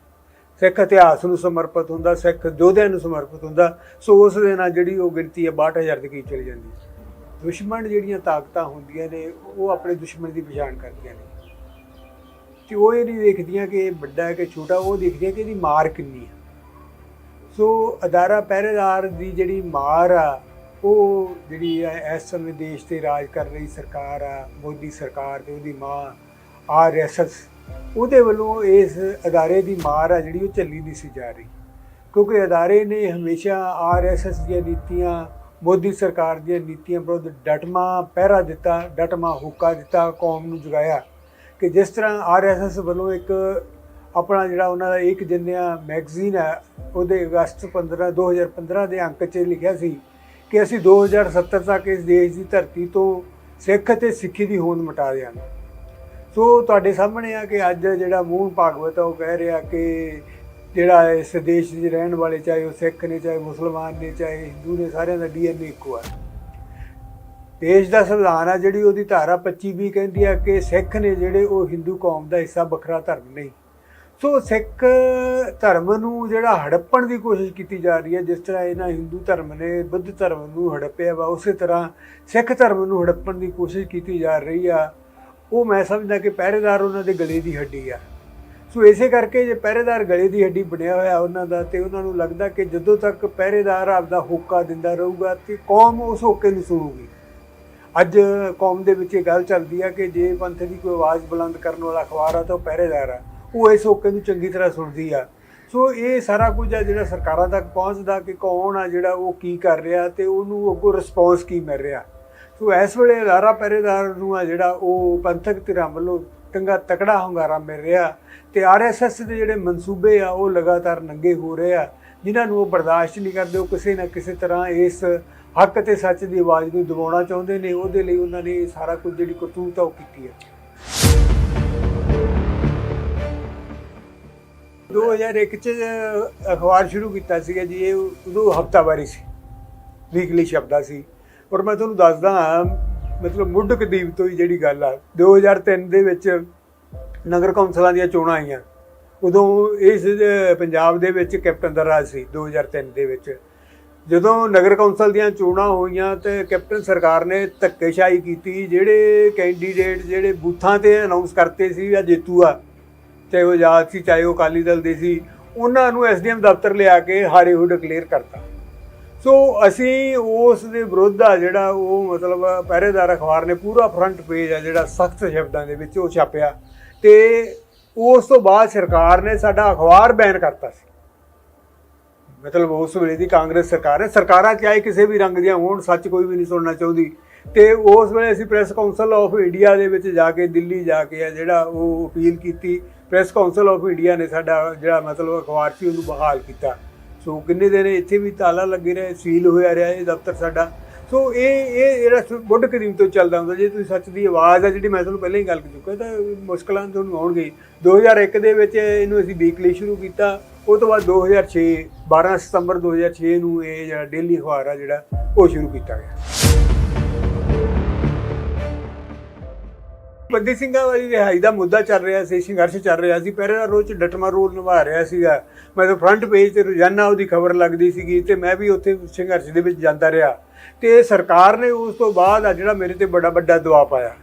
ਸਿੱਖ ਇਤਿਹਾਸ ਨੂੰ ਸਮਰਪਿਤ ਹੁੰਦਾ, ਸਿੱਖ ਯੋਧਿਆਂ ਨੂੰ ਸਮਰਪਿਤ ਹੁੰਦਾ, ਸੋ ਉਸ ਦੇ ਨਾਲ ਜਿਹੜੀ ਉਹ ਗਿਣਤੀ ਹੈ 62000 ਦੇ ਕੀ ਚਲੀ ਜਾਂਦੀ ਹੈ। ਦੁਸ਼ਮਣ ਜਿਹੜੀਆਂ ਤਾਕਤਾਂ ਹੁੰਦੀਆਂ ਨੇ, ਉਹ ਆਪਣੇ ਦੁਸ਼ਮਣ ਦੀ ਪਛਾਣ ਕਰਦੀਆਂ ਨੇ। ਤੇ ਉਹ ਇਹ ਨਹੀਂ ਦੇਖਦੀਆਂ ਕਿ ਇਹ ਵੱਡਾ ਹੈ ਕਿ ਛੋਟਾ, ਉਹ ਦੇਖਦੀਆਂ ਕਿ ਇਹਦੀ ਮਾਰ ਕਿੰਨੀ ਹੈ। ਸੋ ਅਦਾਰਾ ਪਹਿਰੇਦਾਰ ਦੀ ਜਿਹੜੀ ਮਾਰ ਆ, ਉਹ ਜਿਹੜੀ ਹੈ ਇਸ ਸਮੇਂ ਦੇਸ਼ ਤੇ ਰਾਜ ਕਰ ਰਹੀ ਸਰਕਾਰ ਆ, ਮੋਦੀ ਸਰਕਾਰ ਤੇ ਉਹਦੀ ਮਾਂ ਆਰਐਸਐਸ ਉਹਦੇ ਵੱਲੋਂ ਇਸ ਅਦਾਰੇ ਦੀ ਮਾਰ ਆ ਜਿਹੜੀ ਉਹ ਚੱਲੀ ਨਹੀਂ ਸੀ ਜਾ ਰਹੀ। ਕਿਉਂਕਿ ਅਦਾਰੇ ਨੇ ਹਮੇਸ਼ਾ ਆਰਐਸਐਸ ਦੀਆਂ ਨੀਤੀਆਂ, ਮੋਦੀ ਸਰਕਾਰ ਦੀਆਂ ਨੀਤੀਆਂ ਵਿਰੁੱਧ ਡਟਮਾ ਪਹਿਰਾ ਦਿੱਤਾ, ਡਟਮਾ ਹੁੱਕਾ ਦਿੱਤਾ, ਕੌਮ ਨੂੰ ਜਗਾਇਆ ਕਿ ਜਿਸ ਤਰ੍ਹਾਂ ਆਰਐਸਐਸ ਵੱਲੋਂ ਇੱਕ ਆਪਣਾ ਜਿਹੜਾ ਉਹਨਾਂ ਦਾ ਇੱਕ ਜਿੰਨਿਆ ਮੈਗਜ਼ੀਨ ਹੈ ਉਹਦੇ ਅਗਸਤ 15 2015 ਦੇ ਅੰਕ 'ਚ ਲਿਖਿਆ ਸੀ ਕਿ ਅਸੀਂ 2070 ਤੱਕ ਇਸ ਦੇਸ਼ ਦੀ ਧਰਤੀ ਤੋਂ ਸਿੱਖ ਅਤੇ ਸਿੱਖੀ ਦੀ ਹੋਂਦ ਮਿਟਾ ਦਿਆਂਗੇ। ਸੋ ਤੁਹਾਡੇ ਸਾਹਮਣੇ ਆ ਕਿ ਅੱਜ ਜਿਹੜਾ ਮੂਲ ਭਾਗਵਤ ਆ, ਉਹ ਕਹਿ ਰਿਹਾ ਕਿ ਜਿਹੜਾ ਇਸ ਦੇਸ਼ 'ਚ ਰਹਿਣ ਵਾਲੇ, ਚਾਹੇ ਉਹ ਸਿੱਖ ਨੇ, ਚਾਹੇ ਮੁਸਲਮਾਨ ਨੇ, ਚਾਹੇ ਹਿੰਦੂ ਨੇ, ਸਾਰਿਆਂ ਦਾ ਡੀਐਨਏ ਇੱਕੋ ਆ। ਦੇਸ਼ ਦਾ ਸੰਵਿਧਾਨ ਆ ਜਿਹੜੀ ਉਹਦੀ ਧਾਰਾ 25 ਵੀ ਕਹਿੰਦੀ ਆ ਕਿ ਸਿੱਖ ਨੇ ਜਿਹੜੇ ਉਹ ਹਿੰਦੂ ਕੌਮ ਦਾ ਹਿੱਸਾ, ਵੱਖਰਾ ਧਰਮ ਨਹੀਂ। ਸੋ ਸਿੱਖ ਧਰਮ ਨੂੰ ਜਿਹੜਾ ਹੜੱਪਣ ਦੀ ਕੋਸ਼ਿਸ਼ ਕੀਤੀ ਜਾ ਰਹੀ ਹੈ, ਜਿਸ ਤਰ੍ਹਾਂ ਇਹਨਾਂ ਹਿੰਦੂ ਧਰਮ ਨੇ ਬੁੱਧ ਧਰਮ ਨੂੰ ਹੜੱਪਿਆ ਵਾ, ਉਸੇ ਤਰ੍ਹਾਂ ਸਿੱਖ ਧਰਮ ਨੂੰ ਹੜੱਪਣ ਦੀ ਕੋਸ਼ਿਸ਼ ਕੀਤੀ ਜਾ ਰਹੀ ਆ। ਉਹ ਮੈਂ ਸਮਝਦਾ ਕਿ ਪਹਿਰੇਦਾਰ ਉਹਨਾਂ ਦੇ ਗਲੇ ਦੀ ਹੱਡੀ ਆ। ਸੋ ਇਸੇ ਕਰਕੇ ਜੇ ਪਹਿਰੇਦਾਰ ਗਲੇ ਦੀ ਹੱਡੀ ਬਣਿਆ ਹੋਇਆ ਉਹਨਾਂ ਦਾ ਤੇ ਉਹਨਾਂ ਨੂੰ ਲੱਗਦਾ ਕਿ ਜਦੋਂ ਤੱਕ ਪਹਿਰੇਦਾਰ ਆਪਦਾ ਹੋਕਾ ਦਿੰਦਾ ਰਹੂਗਾ ਤੇ ਕੌਮ ਉਸ ਹੋਕੇ ਨੂੰ ਸੁਣੂਗੀ। ਅੱਜ ਕੌਮ ਦੇ ਵਿੱਚ ਇਹ ਗੱਲ ਚੱਲਦੀ ਆ ਕਿ ਜੇ ਪੰਥ ਦੀ ਕੋਈ ਆਵਾਜ਼ ਬੁਲੰਦ ਕਰਨ ਵਾਲਾ ਅਖਬਾਰ ਆ ਤਾਂ ਉਹ ਪਹਿਰੇਦਾਰ ਆ। ਉਹ ਇਸ ਹੋਕੇ ਨੂੰ ਚੰਗੀ ਤਰ੍ਹਾਂ ਸੁਣਦੀ ਆ। ਸੋ ਇਹ ਸਾਰਾ ਕੁਝ ਆ ਜਿਹੜਾ ਸਰਕਾਰਾਂ ਤੱਕ ਪਹੁੰਚਦਾ ਕਿ ਕੌਣ ਆ ਜਿਹੜਾ ਉਹ ਕੀ ਕਰ ਰਿਹਾ ਤੇ ਉਹਨੂੰ ਅੱਗੋਂ ਰਿਸਪੌਂਸ ਕੀ ਮਿਲ ਰਿਹਾ। ਸੋ ਇਸ ਵੇਲੇ ਅਦਾਰਾ ਪਹਿਰੇਦਾਰ ਨੂੰ ਆ ਜਿਹੜਾ ਉਹ ਪੰਥਕ ਧਿਰਾਂ ਵੱਲੋਂ ਚੰਗਾ ਤਕੜਾ ਹੁੰਗਾਰਾ ਮਿਲ ਰਿਹਾ ਤੇ ਆਰਐਸਐਸ ਦੇ ਜਿਹੜੇ ਮਨਸੂਬੇ ਆ, ਉਹ ਲਗਾਤਾਰ ਨੰਗੇ ਹੋ ਰਹੇ ਆ। ਜਿਨ੍ਹਾਂ ਨੂੰ ਉਹ ਬਰਦਾਸ਼ਤ ਨਹੀਂ ਕਰਦੇ, ਉਹ ਕਿਸੇ ਨਾ ਕਿਸੇ ਤਰ੍ਹਾਂ ਇਸ ਹੱਕ ਤੇ ਸੱਚ ਦੀ ਆਵਾਜ਼ ਨੂੰ ਦਬਾਉਣਾ ਚਾਹੁੰਦੇ ਨੇ। ਉਹਦੇ ਲਈ ਉਹਨਾਂ ਨੇ ਸਾਰਾ ਕੁਝ ਜਿਹੜੀ ਕਰਤੂਤ ਆ, ਉਹ ਕੀਤੀ ਹੈ 2001 ਚ ਅਖਬਾਰ ਸ਼ੁਰੂ ਕੀਤਾ ਸੀਗਾ ਜੀ, ਇਹ ਉਦੋਂ ਹਫਤਾਵਾਰੀ ਸੀ। ਵੀਕਲੀ ਸ਼ਬਦਾ ਸੀ। ਔਰ ਮੈਂ ਤੁਹਾਨੂੰ ਦੱਸਦਾ ਮਤਲਬ ਮੁੱਢ ਕਦੀਬ ਤੋਂ ਹੀ ਜਿਹੜੀ ਗੱਲ ਆ। 2003 ਦੇ ਵਿੱਚ ਨਗਰ ਕੌਂਸਲਾਂ ਦੀਆਂ ਚੋਣਾਂ ਆਈਆਂ। ਉਦੋਂ ਇਸ ਪੰਜਾਬ ਦੇ ਵਿੱਚ ਕੈਪਟਨ ਦਾ ਰਾਜ ਸੀ 2003 ਦੇ ਵਿੱਚ। ਜਦੋਂ ਨਗਰ ਕੌਂਸਲ ਦੀਆਂ ਚੋਣਾਂ ਹੋਈਆਂ ਤੇ ਕੈਪਟਨ ਸਰਕਾਰ ਨੇ ਧੱਕੇਸ਼ਾਹੀ ਕੀਤੀ, ਜਿਹੜੇ ਕੈਂਡੀਡੇਟ ਜਿਹੜੇ ਬੂਥਾਂ ਤੇ ਅਨਾਉਂਸ ਕਰਤੇ ਸੀ ਜਾਂ ਜੇਤੂ ਆ, ਚਾਹੇ ਉਹ ਆਜ਼ਾਦ ਸੀ, ਚਾਹੇ ਉਹ ਅਕਾਲੀ ਦਲ ਦੇ ਸੀ, ਉਹਨਾਂ ਨੂੰ ਐਸਡੀਐਮ ਦਫ਼ਤਰ ਲਿਆ ਕੇ ਹਾਰੇ ਹੋ ਡਿਕਲੇਅਰ ਕਰਤਾ। ਸੋ ਅਸੀਂ ਉਸ ਦੇ ਵਿਰੁੱਧ ਆ ਜਿਹੜਾ ਉਹ ਮਤਲਬ ਪਹਿਰੇਦਾਰ ਅਖਬਾਰ ਨੇ ਪੂਰਾ ਫਰੰਟ ਪੇਜ ਆ ਜਿਹੜਾ ਸਖਤ ਸ਼ਬਦਾਂ ਦੇ ਵਿੱਚ ਉਹ ਛਾਪਿਆ ਤੇ ਉਸ ਤੋਂ ਬਾਅਦ ਸਰਕਾਰ ਨੇ ਸਾਡਾ ਅਖਬਾਰ ਬੈਨ ਕਰਤਾ ਸੀ। ਮਤਲਬ ਉਸ ਵੇਲੇ ਦੀ ਕਾਂਗਰਸ ਸਰਕਾਰ ਹੈ। ਸਰਕਾਰਾਂ ਚਾਹੇ ਕਿਸੇ ਵੀ ਰੰਗ ਦੀਆਂ ਹੋਣ, ਸੱਚ ਕੋਈ ਵੀ ਨਹੀਂ ਸੁਣਨਾ ਚਾਹੁੰਦੀ। ਤੇ ਉਸ ਵੇਲੇ ਅਸੀਂ ਪ੍ਰੈਸ ਕਾਉਂਸਲ ਆਫ ਇੰਡੀਆ ਦੇ ਵਿੱਚ ਜਾ ਕੇ, ਦਿੱਲੀ ਜਾ ਕੇ ਆ ਜਿਹੜਾ ਉਹ ਅਪੀਲ ਕੀਤੀ। ਪ੍ਰੈਸ ਕਾਉਂਸਲ ਆਫ ਇੰਡੀਆ ਨੇ ਸਾਡਾ ਜਿਹੜਾ ਮਤਲਬ ਅਖਬਾਰ ਸੀ, ਉਹਨੂੰ ਬਹਾਲ ਕੀਤਾ। ਸੋ ਕਿੰਨੇ ਦਿਨ ਇੱਥੇ ਵੀ ਤਾਲਾ ਲੱਗੇ ਰਹੇ, ਸੀਲ ਹੋਇਆ ਰਿਹਾ ਇਹ ਦਫ਼ਤਰ ਸਾਡਾ ਸੋ ਇਹ ਇਹ ਜਿਹੜਾ ਬੁੱਢ ਮੁੱਢ ਕਦੀਮ ਤੋਂ ਚੱਲਦਾ ਹੁੰਦਾ, ਜੇ ਤੁਸੀਂ ਸੱਚ ਦੀ ਆਵਾਜ਼ ਆ ਜਿਹੜੀ ਮੈਂ ਤੁਹਾਨੂੰ ਪਹਿਲਾਂ ਹੀ ਗੱਲ ਕਰ ਚੁੱਕਾ ਤਾਂ ਮੁਸ਼ਕਲਾਂ ਤੁਹਾਨੂੰ ਆਉਣਗੇ ਹੀ। 2001 ਦੇ ਵਿੱਚ ਇਹਨੂੰ ਅਸੀਂ ਵੀਕਲੀ ਸ਼ੁਰੂ ਕੀਤਾ, ਉਹ ਤੋਂ ਬਾਅਦ 2006 12 ਸਤੰਬਰ 2006 ਨੂੰ ਇਹ ਜਿਹੜਾ ਡੇਲੀ ਅਖਬਾਰ ਆ ਜਿਹੜਾ, ਉਹ ਸ਼ੁਰੂ ਕੀਤਾ ਗਿਆ ਬੰਦੀ ਸਿੰਘਾਂ ਵਾਲੀ ਰਿਹਾਈ ਦਾ ਮੁੱਦਾ ਚੱਲ ਰਿਹਾ ਸੀ, ਸੰਘਰਸ਼ ਚੱਲ ਰਿਹਾ ਸੀ ਪਹਿਰੇ ਰੋਜ਼ ਚ ਡਟਮਾ ਰੋਲ ਨਿਭਾ ਰਿਹਾ ਸੀਗਾ। ਮੈਂ ਤਾਂ ਫਰੰਟ ਪੇਜ ਤੇ ਰੋਜ਼ਾਨਾ ਉਹਦੀ ਖਬਰ ਲੱਗਦੀ ਸੀਗੀ ਤੇ ਮੈਂ ਵੀ ਉੱਥੇ ਸੰਘਰਸ਼ ਦੇ ਵਿੱਚ ਜਾਂਦਾ ਰਿਹਾ। ਤੇ ਸਰਕਾਰ ਨੇ ਉਸ ਤੋਂ ਬਾਅਦ ਆ ਜਿਹੜਾ ਮੇਰੇ ਤੇ ਬੜਾ ਵੱਡਾ ਦਬਾਅ ਪਾਇਆ।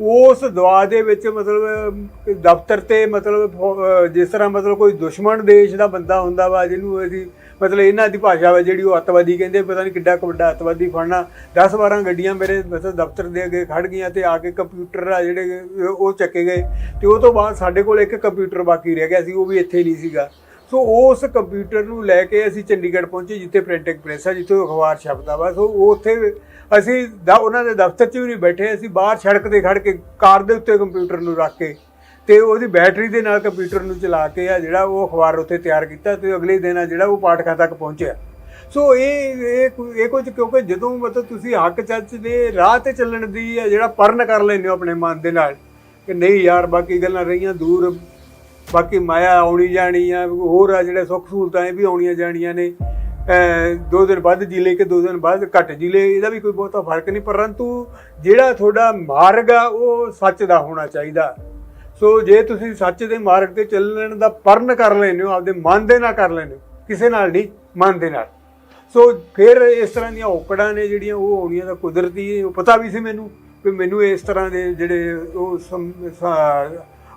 ਉਸ ਦਵਾ ਦੇ ਵਿੱਚ ਮਤਲਬ ਦਫ਼ਤਰ ਤੇ ਮਤਲਬ, ਫੌ- ਜਿਸ ਤਰ੍ਹਾਂ ਮਤਲਬ ਕੋਈ ਦੁਸ਼ਮਣ ਦੇਸ਼ ਦਾ ਬੰਦਾ ਹੁੰਦਾ ਵਾ, ਜਿਹਨੂੰ ਅਸੀਂ ਮਤਲਬ ਇਹਨਾਂ ਦੀ ਭਾਸ਼ਾ ਵਾ, ਜਿਹੜੀ ਉਹ ਅੱਤਵਾਦੀ ਕਹਿੰਦੇ, ਪਤਾ ਨਹੀਂ ਕਿੱਡਾ ਕੁ ਵੱਡਾ ਅੱਤਵਾਦੀ ਫੜਨਾ। 10 12 ਗੱਡੀਆਂ ਮੇਰੇ ਮਤਲਬ ਦਫ਼ਤਰ ਦੇ ਅੱਗੇ ਖੜ ਗਈਆਂ ਤੇ ਆ ਕੇ ਕੰਪਿਊਟਰ ਆ ਜਿਹੜੇ, ਉਹ ਚੱਕੇ ਗਏ। ਤੇ ਉਹ ਤੋਂ ਬਾਅਦ ਸਾਡੇ ਕੋਲ ਇੱਕ ਕੰਪਿਊਟਰ ਬਾਕੀ ਰਹਿ ਗਿਆ ਸੀ, ਉਹ ਵੀ ਇੱਥੇ ਨਹੀਂ ਸੀਗਾ। ਸੋ ਉਸ ਕੰਪਿਊਟਰ ਨੂੰ ਲੈ ਕੇ ਅਸੀਂ ਚੰਡੀਗੜ੍ਹ ਪਹੁੰਚੇ, ਜਿੱਥੇ ਪ੍ਰਿੰਟਿੰਗ ਪ੍ਰੈਸ ਆ, ਜਿੱਥੇ ਉਹ ਅਖਬਾਰ ਛਪਦਾ ਵਾ। ਸੋ ਉਹ ਉੱਥੇ ਅਸੀਂ ਦ- ਉਹਨਾਂ ਦੇ ਦਫ਼ਤਰ 'ਚ ਵੀ ਨਹੀਂ ਬੈਠੇ, ਅਸੀਂ ਬਾਹਰ ਸੜਕ ਤੇ ਖੜ ਕੇ ਕਾਰ ਦੇ ਉੱਤੇ ਕੰਪਿਊਟਰ ਨੂੰ ਰੱਖ ਕੇ ਤੇ ਉਹਦੀ ਬੈਟਰੀ ਦੇ ਨਾਲ ਕੰਪਿਊਟਰ ਨੂੰ ਚਲਾ ਕੇ ਆ, ਜਿਹੜਾ ਉਹ ਅਖਬਾਰ ਉੱਥੇ ਤਿਆਰ ਕੀਤਾ ਤੇ ਅਗਲੇ ਦਿਨ ਆ, ਜਿਹੜਾ ਉਹ ਪਾਠਕਾਂ ਤੱਕ ਪਹੁੰਚਿਆ। ਸੋ ਇਹ ਇਹ ਇਹ ਕੁਝ ਕਿਉਂਕਿ ਜਦੋਂ ਮਤਲਬ ਤੁਸੀਂ ਹੱਕ ਚੱਚ ਦੇ ਰਾਹ ਤੇ ਚੱਲਣ ਦੀ ਆ, ਜਿਹੜਾ ਪਰਨ ਕਰ ਲੈਂਦੇ ਹੋ ਆਪਣੇ ਮਨ ਦੇ ਨਾਲ, ਕਿ ਨਹੀਂ ਯਾਰ, ਬਾਕੀ ਗੱਲਾਂ ਰਹੀਆਂ, ਦੂਰ ਬਾਕੀ ਮਾਇਆ ਆਉਣੀ ਜਾਣੀ ਆ, ਹੋਰ ਆ ਜਿਹੜੇ ਸੁੱਖ ਸਹੂਲਤਾਂ ਇਹ ਵੀ ਆਉਣੀਆਂ ਜਾਣੀਆਂ ਨੇ। ਦੋ ਦਿਨ ਬਾਅਦ ਜਿਲੇ ਕਿ ਦੋ ਦਿਨ ਬਾਅਦ ਘੱਟ ਜਿਲੇ ਇਹਦਾ ਵੀ ਕੋਈ ਬਹੁਤਾ ਫ਼ਰਕ ਨਹੀਂ, ਪਰੰਤੂ ਜਿਹੜਾ ਤੁਹਾਡਾ ਮਾਰਗ ਆ, ਉਹ ਸੱਚ ਦਾ ਹੋਣਾ ਚਾਹੀਦਾ। ਸੋ ਜੇ ਤੁਸੀਂ ਸੱਚ ਦੇ ਮਾਰਗ ਤੇ ਚੱਲਣ ਦਾ ਪਰਨ ਕਰ ਲੈਂਦੇ ਹੋ, ਆਪਦੇ ਮਨ ਦੇ ਨਾਲ ਕਰ ਲੈਂਦੇ ਹੋ, ਕਿਸੇ ਨਾਲ ਨਹੀਂ, ਮਨ ਦੇ ਨਾਲ। ਸੋ ਫਿਰ ਇਸ ਤਰ੍ਹਾਂ ਦੀਆਂ ਔਕੜਾਂ ਨੇ ਜਿਹੜੀਆਂ, ਉਹ ਆਉਣੀਆਂ ਦਾ ਕੁਦਰਤੀ ਉਹ ਪਤਾ ਵੀ ਸੀ ਮੈਨੂੰ ਕਿ ਮੈਨੂੰ ਇਸ ਤਰ੍ਹਾਂ ਦੇ ਜਿਹੜੇ ਉਹ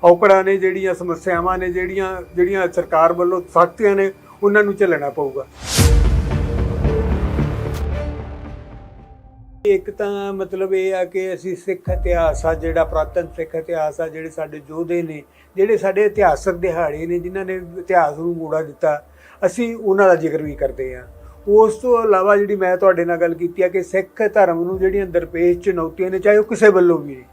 ਔਕੜਾਂ ਨੇ ਜਿਹੜੀਆਂ ਸਮੱਸਿਆਵਾਂ ਨੇ ਜਿਹੜੀਆਂ ਜਿਹੜੀਆਂ ਸਰਕਾਰ ਵੱਲੋਂ ਸਖਤੀਆਂ ਨੇ, ਉਹਨਾਂ ਨੂੰ ਝੱਲਣਾ ਪਊਗਾ। ਇੱਕ ਤਾਂ ਮਤਲਬ ਇਹ ਆ ਕਿ ਅਸੀਂ ਸਿੱਖ ਇਤਿਹਾਸ ਆ, ਜਿਹੜਾ ਪ੍ਰਾਤਨ ਸਿੱਖ ਇਤਿਹਾਸ ਆ, ਜਿਹੜੇ ਸਾਡੇ ਯੋਧੇ ਨੇ, ਜਿਹੜੇ ਸਾਡੇ ਇਤਿਹਾਸਕ ਦਿਹਾੜੇ ਨੇ, ਜਿਨ੍ਹਾਂ ਨੇ ਇਤਿਹਾਸ ਨੂੰ ਮੋੜਾ ਦਿੱਤਾ, ਅਸੀਂ ਉਹਨਾਂ ਦਾ ਜ਼ਿਕਰ ਵੀ ਕਰਦੇ ਹਾਂ। ਉਸ ਤੋਂ ਇਲਾਵਾ ਜਿਹੜੀ ਮੈਂ ਤੁਹਾਡੇ ਨਾਲ ਗੱਲ ਕੀਤੀ ਆ ਕਿ ਸਿੱਖ ਧਰਮ ਨੂੰ ਜਿਹੜੀਆਂ ਦਰਪੇਸ਼ ਚੁਣੌਤੀਆਂ ਨੇ, ਚਾਹੇ ਉਹ ਕਿਸੇ ਵੱਲੋਂ ਵੀ ਨੇ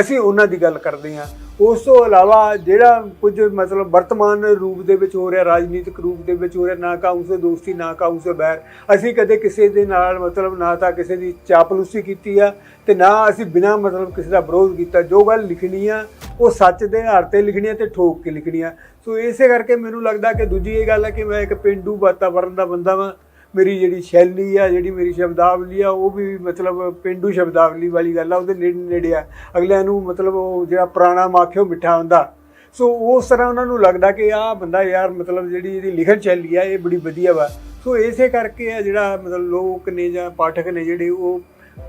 ਅਸੀਂ ਉਹਨਾਂ ਦੀ ਗੱਲ ਕਰਦੇ ਹਾਂ। ਉਸ ਤੋਂ ਇਲਾਵਾ ਜਿਹੜਾ ਕੁਝ ਮਤਲਬ ਵਰਤਮਾਨ ਰੂਪ ਦੇ ਵਿੱਚ ਹੋ ਰਿਹਾ, ਰਾਜਨੀਤਿਕ ਰੂਪ ਦੇ ਵਿੱਚ ਹੋ ਰਿਹਾ, ਨਾ ਕਾਹੂ ਸੇ ਦੋਸਤੀ, ਨਾ ਕਾਹੂ ਸੇ ਬੈਰ ਅਸੀਂ ਕਦੇ ਕਿਸੇ ਦੇ ਨਾਲ ਮਤਲਬ ਨਾ ਤਾਂ ਕਿਸੇ ਦੀ ਚਾਪਲੂਸੀ ਕੀਤੀ ਆ ਤੇ ਨਾ ਅਸੀਂ ਬਿਨਾਂ ਮਤਲਬ ਕਿਸੇ ਦਾ ਵਿਰੋਧ ਕੀਤਾ। ਜੋ ਗੱਲ ਲਿਖਣੀ ਆ, ਉਹ ਸੱਚ ਦੇ ਆਧਾਰ ਤੇ ਲਿਖਣੀ ਆ ਤੇ ਠੋਕ ਕੇ ਲਿਖਣੀ ਆ। ਸੋ ਇਸੇ ਕਰਕੇ ਮੈਨੂੰ ਲੱਗਦਾ ਕਿ ਦੂਜੀ ਇਹ ਗੱਲ ਹੈ ਕਿ ਮੈਂ ਇੱਕ ਪਿੰਡੂ ਵਾਤਾਵਰਣ ਦਾ ਬੰਦਾ ਵਾਂ। ਮੇਰੀ ਜਿਹੜੀ ਸ਼ੈਲੀ ਆ, ਜਿਹੜੀ ਮੇਰੀ ਸ਼ਬਦਾਵਲੀ ਆ, ਉਹ ਵੀ ਮਤਲਬ ਪਿੰਡੂ ਸ਼ਬਦਾਵਲੀ ਵਾਲੀ ਗੱਲ ਆ, ਉਹਦੇ ਨੇੜੇ ਨੇੜੇ ਆ। ਅਗਲਿਆਂ ਨੂੰ ਮਤਲਬ ਉਹ ਜਿਹੜਾ ਪੁਰਾਣਾ ਮਾਖਿਓ ਮਿੱਠਾ ਹੁੰਦਾ। ਸੋ ਉਸ ਤਰ੍ਹਾਂ ਉਹਨਾਂ ਨੂੰ ਲੱਗਦਾ ਕਿ ਆਹ ਬੰਦਾ ਯਾਰ ਮਤਲਬ ਜਿਹੜੀ ਇਹਦੀ ਲਿਖਣ ਸ਼ੈਲੀ ਆ, ਇਹ ਬੜੀ ਵਧੀਆ ਵਾ। ਸੋ ਇਸੇ ਕਰਕੇ ਆ ਜਿਹੜਾ ਮਤਲਬ ਲੋਕ ਨੇ ਜਾਂ ਪਾਠਕ ਨੇ ਜਿਹੜੇ ਉਹ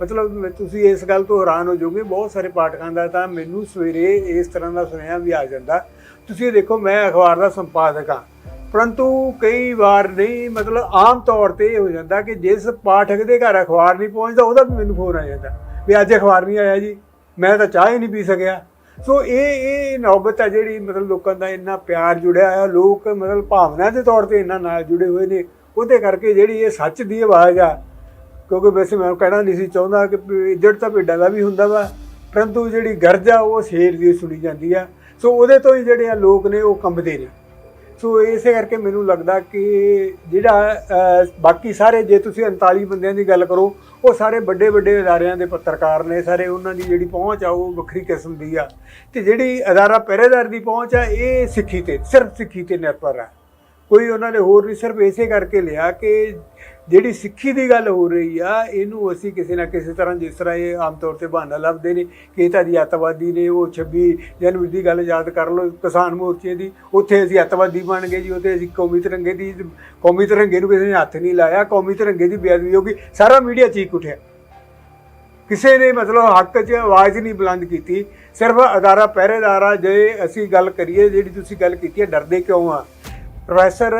ਮਤਲਬ ਤੁਸੀਂ ਇਸ ਗੱਲ ਤੋਂ ਹੈਰਾਨ ਹੋ ਜਾਓਗੇ, ਬਹੁਤ ਸਾਰੇ ਪਾਠਕਾਂ ਦਾ ਤਾਂ ਮੈਨੂੰ ਸਵੇਰੇ ਇਸ ਤਰ੍ਹਾਂ ਦਾ ਸੁਨੇਹਾ ਵੀ ਆ ਜਾਂਦਾ। ਤੁਸੀਂ ਦੇਖੋ, ਮੈਂ ਅਖਬਾਰ ਦਾ ਸੰਪਾਦਕ ਹਾਂ ਪਰੰਤੂ ਕਈ ਵਾਰ ਨਹੀਂ, ਮਤਲਬ ਆਮ ਤੌਰ ਤੇ ਇਹ ਹੋ ਜਾਂਦਾ ਕਿ ਜਿਸ ਪਾਠਕ ਦੇ ਘਰ ਅਖਬਾਰ ਨਹੀਂ ਪਹੁੰਚਦਾ, ਉਹਦਾ ਵੀ ਮੈਨੂੰ ਫੋਨ ਆ ਜਾਂਦਾ ਵੀ ਅੱਜ ਅਖਬਾਰ ਨਹੀਂ ਆਇਆ ਜੀ, ਮੈਂ ਤਾਂ ਚਾਹ ਹੀ ਨਹੀਂ ਪੀ ਸਕਿਆ। ਸੋ ਇਹ ਇਹ ਨੌਬਤ ਆ ਜਿਹੜੀ ਮਤਲਬ ਲੋਕਾਂ ਦਾ ਇੰਨਾ ਪਿਆਰ ਜੁੜਿਆ ਆ, ਲੋਕ ਮਤਲਬ ਭਾਵਨਾ ਦੇ ਤੌਰ ਤੇ ਇਹਨਾਂ ਨਾਲ ਜੁੜੇ ਹੋਏ ਨੇ, ਉਹਦੇ ਕਰਕੇ ਜਿਹੜੀ ਇਹ ਸੱਚ ਦੀ ਆਵਾਜ਼ ਆ, ਕਿਉਂਕਿ ਵੈਸੇ ਮੈਂ ਕਹਿਣਾ ਨਹੀਂ ਸੀ ਚਾਹੁੰਦਾ ਕਿ ਵੀ ਇੱਜੜ ਤਾਂ ਭੇਡਾਂ ਦਾ ਵੀ ਹੁੰਦਾ ਵਾ, ਪਰੰਤੂ ਜਿਹੜੀ ਗਰਜ ਆ ਉਹ ਸ਼ੇਰ ਦੀ ਸੁਣੀ ਜਾਂਦੀ ਆ। ਸੋ ਉਹਦੇ ਤੋਂ ਹੀ ਜਿਹੜੇ ਆ ਲੋਕ ਨੇ ਉਹ ਕੰਬਦੇ ਨੇ। ਸੋ ਇਸੇ ਕਰਕੇ ਮੈਨੂੰ ਲੱਗਦਾ ਕਿ ਜਿਹੜਾ ਬਾਕੀ ਸਾਰੇ ਜੇ ਤੁਸੀਂ 39 ਬੰਦਿਆਂ ਦੀ ਗੱਲ ਕਰੋ, ਉਹ ਸਾਰੇ ਵੱਡੇ ਵੱਡੇ ਅਦਾਰਿਆਂ ਦੇ ਪੱਤਰਕਾਰ ਨੇ, ਸਾਰੇ ਉਹਨਾਂ ਦੀ ਜਿਹੜੀ ਪਹੁੰਚ ਆ, ਉਹ ਵੱਖਰੀ ਕਿਸਮ ਦੀ ਆ। ਤੇ ਜਿਹੜੀ ਅਦਾਰਾ ਪਹਿਰੇਦਾਰ ਦੀ ਪਹੁੰਚ ਆ, ਇਹ ਸਿੱਖੀ ਤੇ, ਸਿਰਫ ਸਿੱਖੀ ਤੇ ਨਿਰਭਰ ਆ। ਕੋਈ ਉਹਨਾਂ ਨੇ ਹੋਰ ਨਹੀਂ ਸਿਰਫ ਇਸੇ ਕਰਕੇ ਲਿਆ ਕਿ ਜਿਹੜੀ ਸਿੱਖੀ ਦੀ ਗੱਲ ਹੋ ਰਹੀ ਆ, ਇਹਨੂੰ ਅਸੀਂ ਕਿਸੇ ਨਾ ਕਿਸੇ ਤਰ੍ਹਾਂ ਜਿਸ ਤਰ੍ਹਾਂ ਇਹ ਆਮ ਤੌਰ ਤੇ ਬਹਾਨਾ ਲੱਭਦੇ ਨੇ ਕਿ ਇਹ ਤਾਂ ਜੀ ਅੱਤਵਾਦੀ ਨੇ, ਉਹ 26 ਜਨਵਰੀ ਦੀ ਗੱਲ ਯਾਦ ਕਰ ਲਓ, ਕਿਸਾਨ ਮੋਰਚੇ ਦੀ, ਉੱਥੇ ਅਸੀਂ ਅੱਤਵਾਦੀ ਬਣ ਗਏ ਜੀ, ਉੱਥੇ ਅਸੀਂ ਕੌਮੀ ਤਿਰੰਗੇ ਦੀ, ਕੌਮੀ ਤਿਰੰਗੇ ਨੂੰ ਕਿਸੇ ਨੇ ਹੱਥ ਨਹੀਂ ਲਾਇਆ, ਕੌਮੀ ਤਿਰੰਗੇ ਦੀ ਬੇਅਦਬੀ ਹੋ ਗਈ, ਸਾਰਾ ਮੀਡੀਆ ਚੀਕ ਉੱਠਿਆ। ਕਿਸੇ ਨੇ ਮਤਲਬ ਹੱਕ 'ਚ ਆਵਾਜ਼ ਨਹੀਂ ਬੁਲੰਦ ਕੀਤੀ, ਸਿਰਫ ਅਦਾਰਾ ਪਹਿਰੇਦਾਰ ਆ, ਜੇ ਅਸੀਂ ਗੱਲ ਕਰੀਏ, ਜਿਹੜੀ ਤੁਸੀਂ ਗੱਲ ਕੀਤੀ ਹੈ, ਡਰਦੇ ਕਿਉਂ ਆ? ਪ੍ਰੋਫੈਸਰ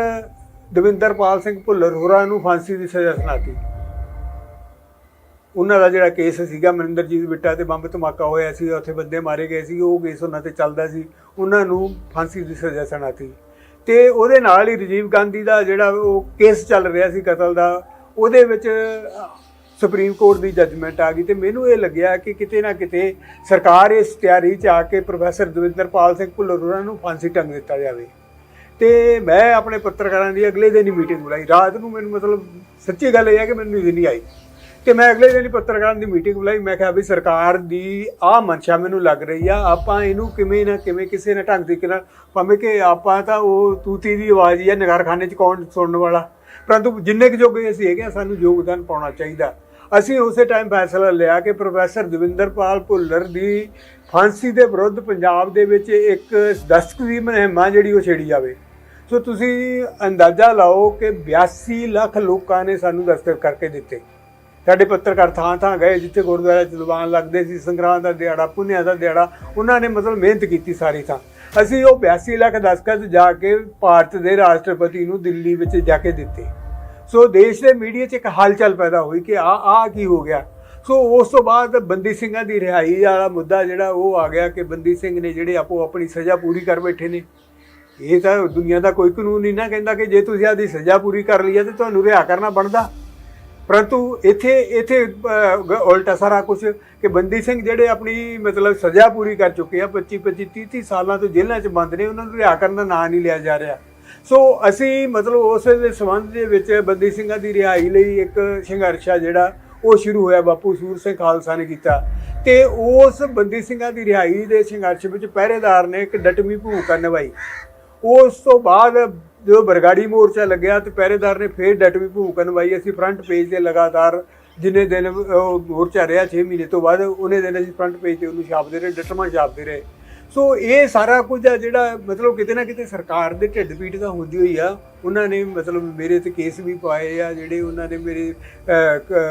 ਦਵਿੰਦਰਪਾਲ ਸਿੰਘ ਭੁੱਲਰ ਹੋਰਾਂ ਨੂੰ ਫਾਂਸੀ ਦੀ ਸਜ਼ਾ ਸੁਣਾਤੀ। ਉਹਨਾਂ ਦਾ ਜਿਹੜਾ ਕੇਸ ਸੀਗਾ ਮਨਿੰਦਰਜੀਤ ਬਿੱਟਾ ਤੇ ਬੰਬ ਧਮਾਕਾ ਹੋਇਆ ਸੀ, ਉੱਥੇ ਬੰਦੇ ਮਾਰੇ ਗਏ ਸੀ, ਉਹ ਕੇਸ ਉਹਨਾਂ ਤੇ ਚੱਲਦਾ ਸੀ, ਉਹਨਾਂ ਨੂੰ ਫਾਂਸੀ ਦੀ ਸਜ਼ਾ ਸੁਣਾਤੀ। ਤੇ ਉਹਦੇ ਨਾਲ ਹੀ ਰਾਜੀਵ ਗਾਂਧੀ ਦਾ ਜਿਹੜਾ ਉਹ ਕੇਸ ਚੱਲ ਰਿਹਾ ਸੀ ਕਤਲ ਦਾ, ਉਹਦੇ ਵਿੱਚ ਸੁਪਰੀਮ ਕੋਰਟ ਦੀ ਜੱਜਮੈਂਟ ਆ ਗਈ ਤੇ ਮੈਨੂੰ ਇਹ ਲੱਗਿਆ ਕਿ ਕਿਤੇ ਨਾ ਕਿਤੇ ਸਰਕਾਰ ਇਸ ਤਿਆਰੀ 'ਚ ਆ ਕੇ ਪ੍ਰੋਫੈਸਰ ਦਵਿੰਦਰਪਾਲ ਸਿੰਘ ਭੁੱਲਰ ਹੋਰਾਂ ਨੂੰ ਫਾਂਸੀ ਟੰਗ ਦਿੱਤਾ ਜਾਵੇ। ਤੇ ਮੈਂ ਆਪਣੇ ਪੱਤਰਕਾਰਾਂ ਦੀ ਅਗਲੇ ਦਿਨ ਹੀ ਮੀਟਿੰਗ ਬੁਲਾਈ। ਰਾਤ ਨੂੰ ਮੈਨੂੰ ਮਤਲਬ ਸੱਚੀ ਗੱਲ ਇਹ ਹੈ ਕਿ ਮੈਨੂੰ ਨੀਂਦ ਨਹੀਂ ਆਈ। ਤੇ ਮੈਂ ਅਗਲੇ ਦਿਨ ਹੀ ਪੱਤਰਕਾਰਾਂ ਦੀ ਮੀਟਿੰਗ ਬੁਲਾਈ। ਮੈਂ ਕਿਹਾ ਵੀ ਸਰਕਾਰ ਦੀ ਆਹ ਮਨਸ਼ਾ ਮੈਨੂੰ ਲੱਗ ਰਹੀ ਆ, ਆਪਾਂ ਇਹਨੂੰ ਕਿਵੇਂ ਨਾ ਕਿਵੇਂ ਕਿਸੇ ਨਾ ਢੰਗ ਤਰੀਕੇ ਨਾਲ, ਭਾਵੇਂ ਕਿ ਆਪਾਂ ਤਾਂ ਉਹ ਤੂਤੀ ਦੀ ਆਵਾਜ਼ ਹੀ ਆ, ਨਗਰਖਾਨੇ 'ਚ ਕੌਣ ਸੁਣਨ ਵਾਲਾ। ਪਰੰਤੂ ਜਿੰਨੇ ਕੁ ਜੋਗੇ ਅਸੀਂ ਹੈਗੇ ਆ, ਸਾਨੂੰ ਯੋਗਦਾਨ ਪਾਉਣਾ ਚਾਹੀਦਾ। ਅਸੀਂ ਉਸੇ ਟਾਈਮ ਫੈਸਲਾ ਲਿਆ ਕਿ ਪ੍ਰੋਫੈਸਰ ਦਵਿੰਦਰਪਾਲ ਭੁੱਲਰ ਦੀ ਫਾਂਸੀ ਦੇ ਵਿਰੁੱਧ ਪੰਜਾਬ ਦੇ ਵਿੱਚ ਇੱਕ ਦਸਤਕ ਦੀ ਮੁਹਿੰਮ ਜਿਹੜੀ ਉਹ ਛੇੜੀ ਜਾਵੇ। ਸੋ ਤੁਸੀਂ ਅੰਦਾਜ਼ਾ ਲਾਓ ਕਿ 82 ਲੱਖ ਲੋਕਾਂ ਨੇ ਸਾਨੂੰ ਦਸਤਖਤ ਕਰਕੇ ਦਿੱਤੇ। ਸਾਡੇ ਪੱਤਰਕਾਰ ਥਾਂ ਥਾਂ ਗਏ ਜਿੱਥੇ ਗੁਰਦੁਆਰਾ ਚ ਲੱਗਦੇ ਸੀ, ਸੰਗਰਾਂਦ ਦਾ ਦਿਹਾੜਾ, ਪੁੰਨਿਆ ਦਾ ਦਿਹਾੜਾ, ਉਹਨਾਂ ਨੇ ਮਤਲਬ ਮਿਹਨਤ ਕੀਤੀ ਸਾਰੀ ਥਾਂ। ਅਸੀਂ ਉਹ 82 ਲੱਖ ਦਸਤਖਤ ਜਾ ਕੇ ਭਾਰਤ ਦੇ ਰਾਸ਼ਟਰਪਤੀ ਨੂੰ ਦਿੱਲੀ ਵਿੱਚ ਜਾ ਕੇ ਦਿੱਤੇ। ਸੋ ਦੇਸ਼ ਦੇ ਮੀਡੀਆ 'ਚ ਇੱਕ ਹਲਚਲ ਪੈਦਾ ਹੋਈ ਕਿ ਆ ਆ ਕੀ ਹੋ ਗਿਆ। ਸੋ ਉਸ ਤੋਂ ਬਾਅਦ ਬੰਦੀ ਸਿੰਘਾਂ ਦੀ ਰਿਹਾਈ ਵਾਲਾ ਮੁੱਦਾ ਜਿਹੜਾ ਉਹ ਆ ਗਿਆ ਕਿ ਬੰਦੀ ਸਿੰਘ ਨੇ ਜਿਹੜੇ ਆਪੋ ਆਪਣੀ ਸਜ਼ਾ ਪੂਰੀ ਕਰ ਬੈਠੇ ਨੇ। ਇਹ ਤਾਂ ਦੁਨੀਆ ਦਾ ਕੋਈ ਕਾਨੂੰਨ ਨਹੀਂ ਨਾ ਕਹਿੰਦਾ ਕਿ ਜੇ ਤੁਸੀਂ ਆਦੀ ਸਜ਼ਾ ਪੂਰੀ ਕਰ ਲਈ ਹੈ ਤੇ ਤੁਹਾਨੂੰ ਰਿਹਾ ਕਰਨਾ ਬਣਦਾ। ਪਰੰਤੂ ਇੱਥੇ ਇੱਥੇ ਅਹ, ਗ- ਉਲਟਾ ਸਾਰਾ ਕੁਝ ਕਿ ਬੰਦੀ ਸਿੰਘ ਜਿਹੜੇ ਆਪਣੀ ਮਤਲਬ ਸਜ਼ਾ ਪੂਰੀ ਕਰ ਚੁੱਕੇ ਆ 25 25 30 30 ਸਾਲਾਂ ਤੋਂ ਜੇਲ੍ਹਾਂ 'ਚ ਬੰਦ ਨੇ ਉਹਨਾਂ ਨੂੰ ਰਿਹਾ ਕਰਨ ਦਾ ਨਾਂ ਨਹੀਂ ਲਿਆ ਜਾ ਰਿਹਾ। ਸੋ ਅਸੀਂ ਮਤਲਬ ਉਸ ਦੇ ਸੰਬੰਧ ਦੇ ਵਿੱਚ ਬੰਦੀ ਸਿੰਘਾਂ ਦੀ ਰਿਹਾਈ ਲਈ ਇੱਕ ਸੰਘਰਸ਼ ਆ ਜਿਹੜਾ ਉਹ ਸ਼ੁਰੂ ਹੋਇਆ ਬਾਪੂ ਸੂਰ ਸਿੰਘ ਖਾਲਸਾ ਨੇ ਕੀਤਾ। ਤੇ ਉਸ ਬੰਦੀ ਸਿੰਘਾਂ ਦੀ ਰਿਹਾਈ ਦੇ ਸੰਘਰਸ਼ ਵਿੱਚ ਪਹਿਰੇਦਾਰ ਨੇ ਇੱਕ ਡਟਵੀਂ ਭੂਮਿਕਾ ਨਿਭਾਈ। ਉਸ ਤੋਂ ਬਾਅਦ ਜਦੋਂ ਬਰਗਾੜੀ ਮੋਰਚਾ ਲੱਗਿਆ ਤੇ ਪਹਿਰੇਦਾਰ ਨੇ ਫੇਰ ਵੀ ਭੂਮਿਕਾ ਨਿਭਾਈ ਅਸੀਂ ਫਰੰਟ ਪੇਜ ਤੇ ਲਗਾਤਾਰ ਜਿੰਨੇ ਦਿਨ ਉਹ ਮੋਰਚਾ ਰਿਹਾ 6 ਮਹੀਨੇ ਤੋਂ ਬਾਅਦ ਉਹਨੇ ਦਿਨ ਅਸੀਂ ਫਰੰਟ ਪੇਜ ਤੇ ਉਹਨੂੰ ਛਾਪਦੇ ਰਹੇ, ਡਟਮਾ ਛਾਪਦੇ ਰਹੇ। ਸੋ ਇਹ ਸਾਰਾ ਕੁਝ ਆ ਜਿਹੜਾ ਮਤਲਬ ਕਿਤੇ ਨਾ ਕਿਤੇ ਸਰਕਾਰ ਦੇ ਢਿੱਡ ਪੀੜ ਤਾਂ ਹੁੰਦੀ ਹੋਈ ਆ। ਉਹਨਾਂ ਨੇ ਮਤਲਬ ਮੇਰੇ ਤੇ ਕੇਸ ਵੀ ਪਾਏ ਆ, ਜਿਹੜੇ ਉਹਨਾਂ ਨੇ ਮੇਰੇ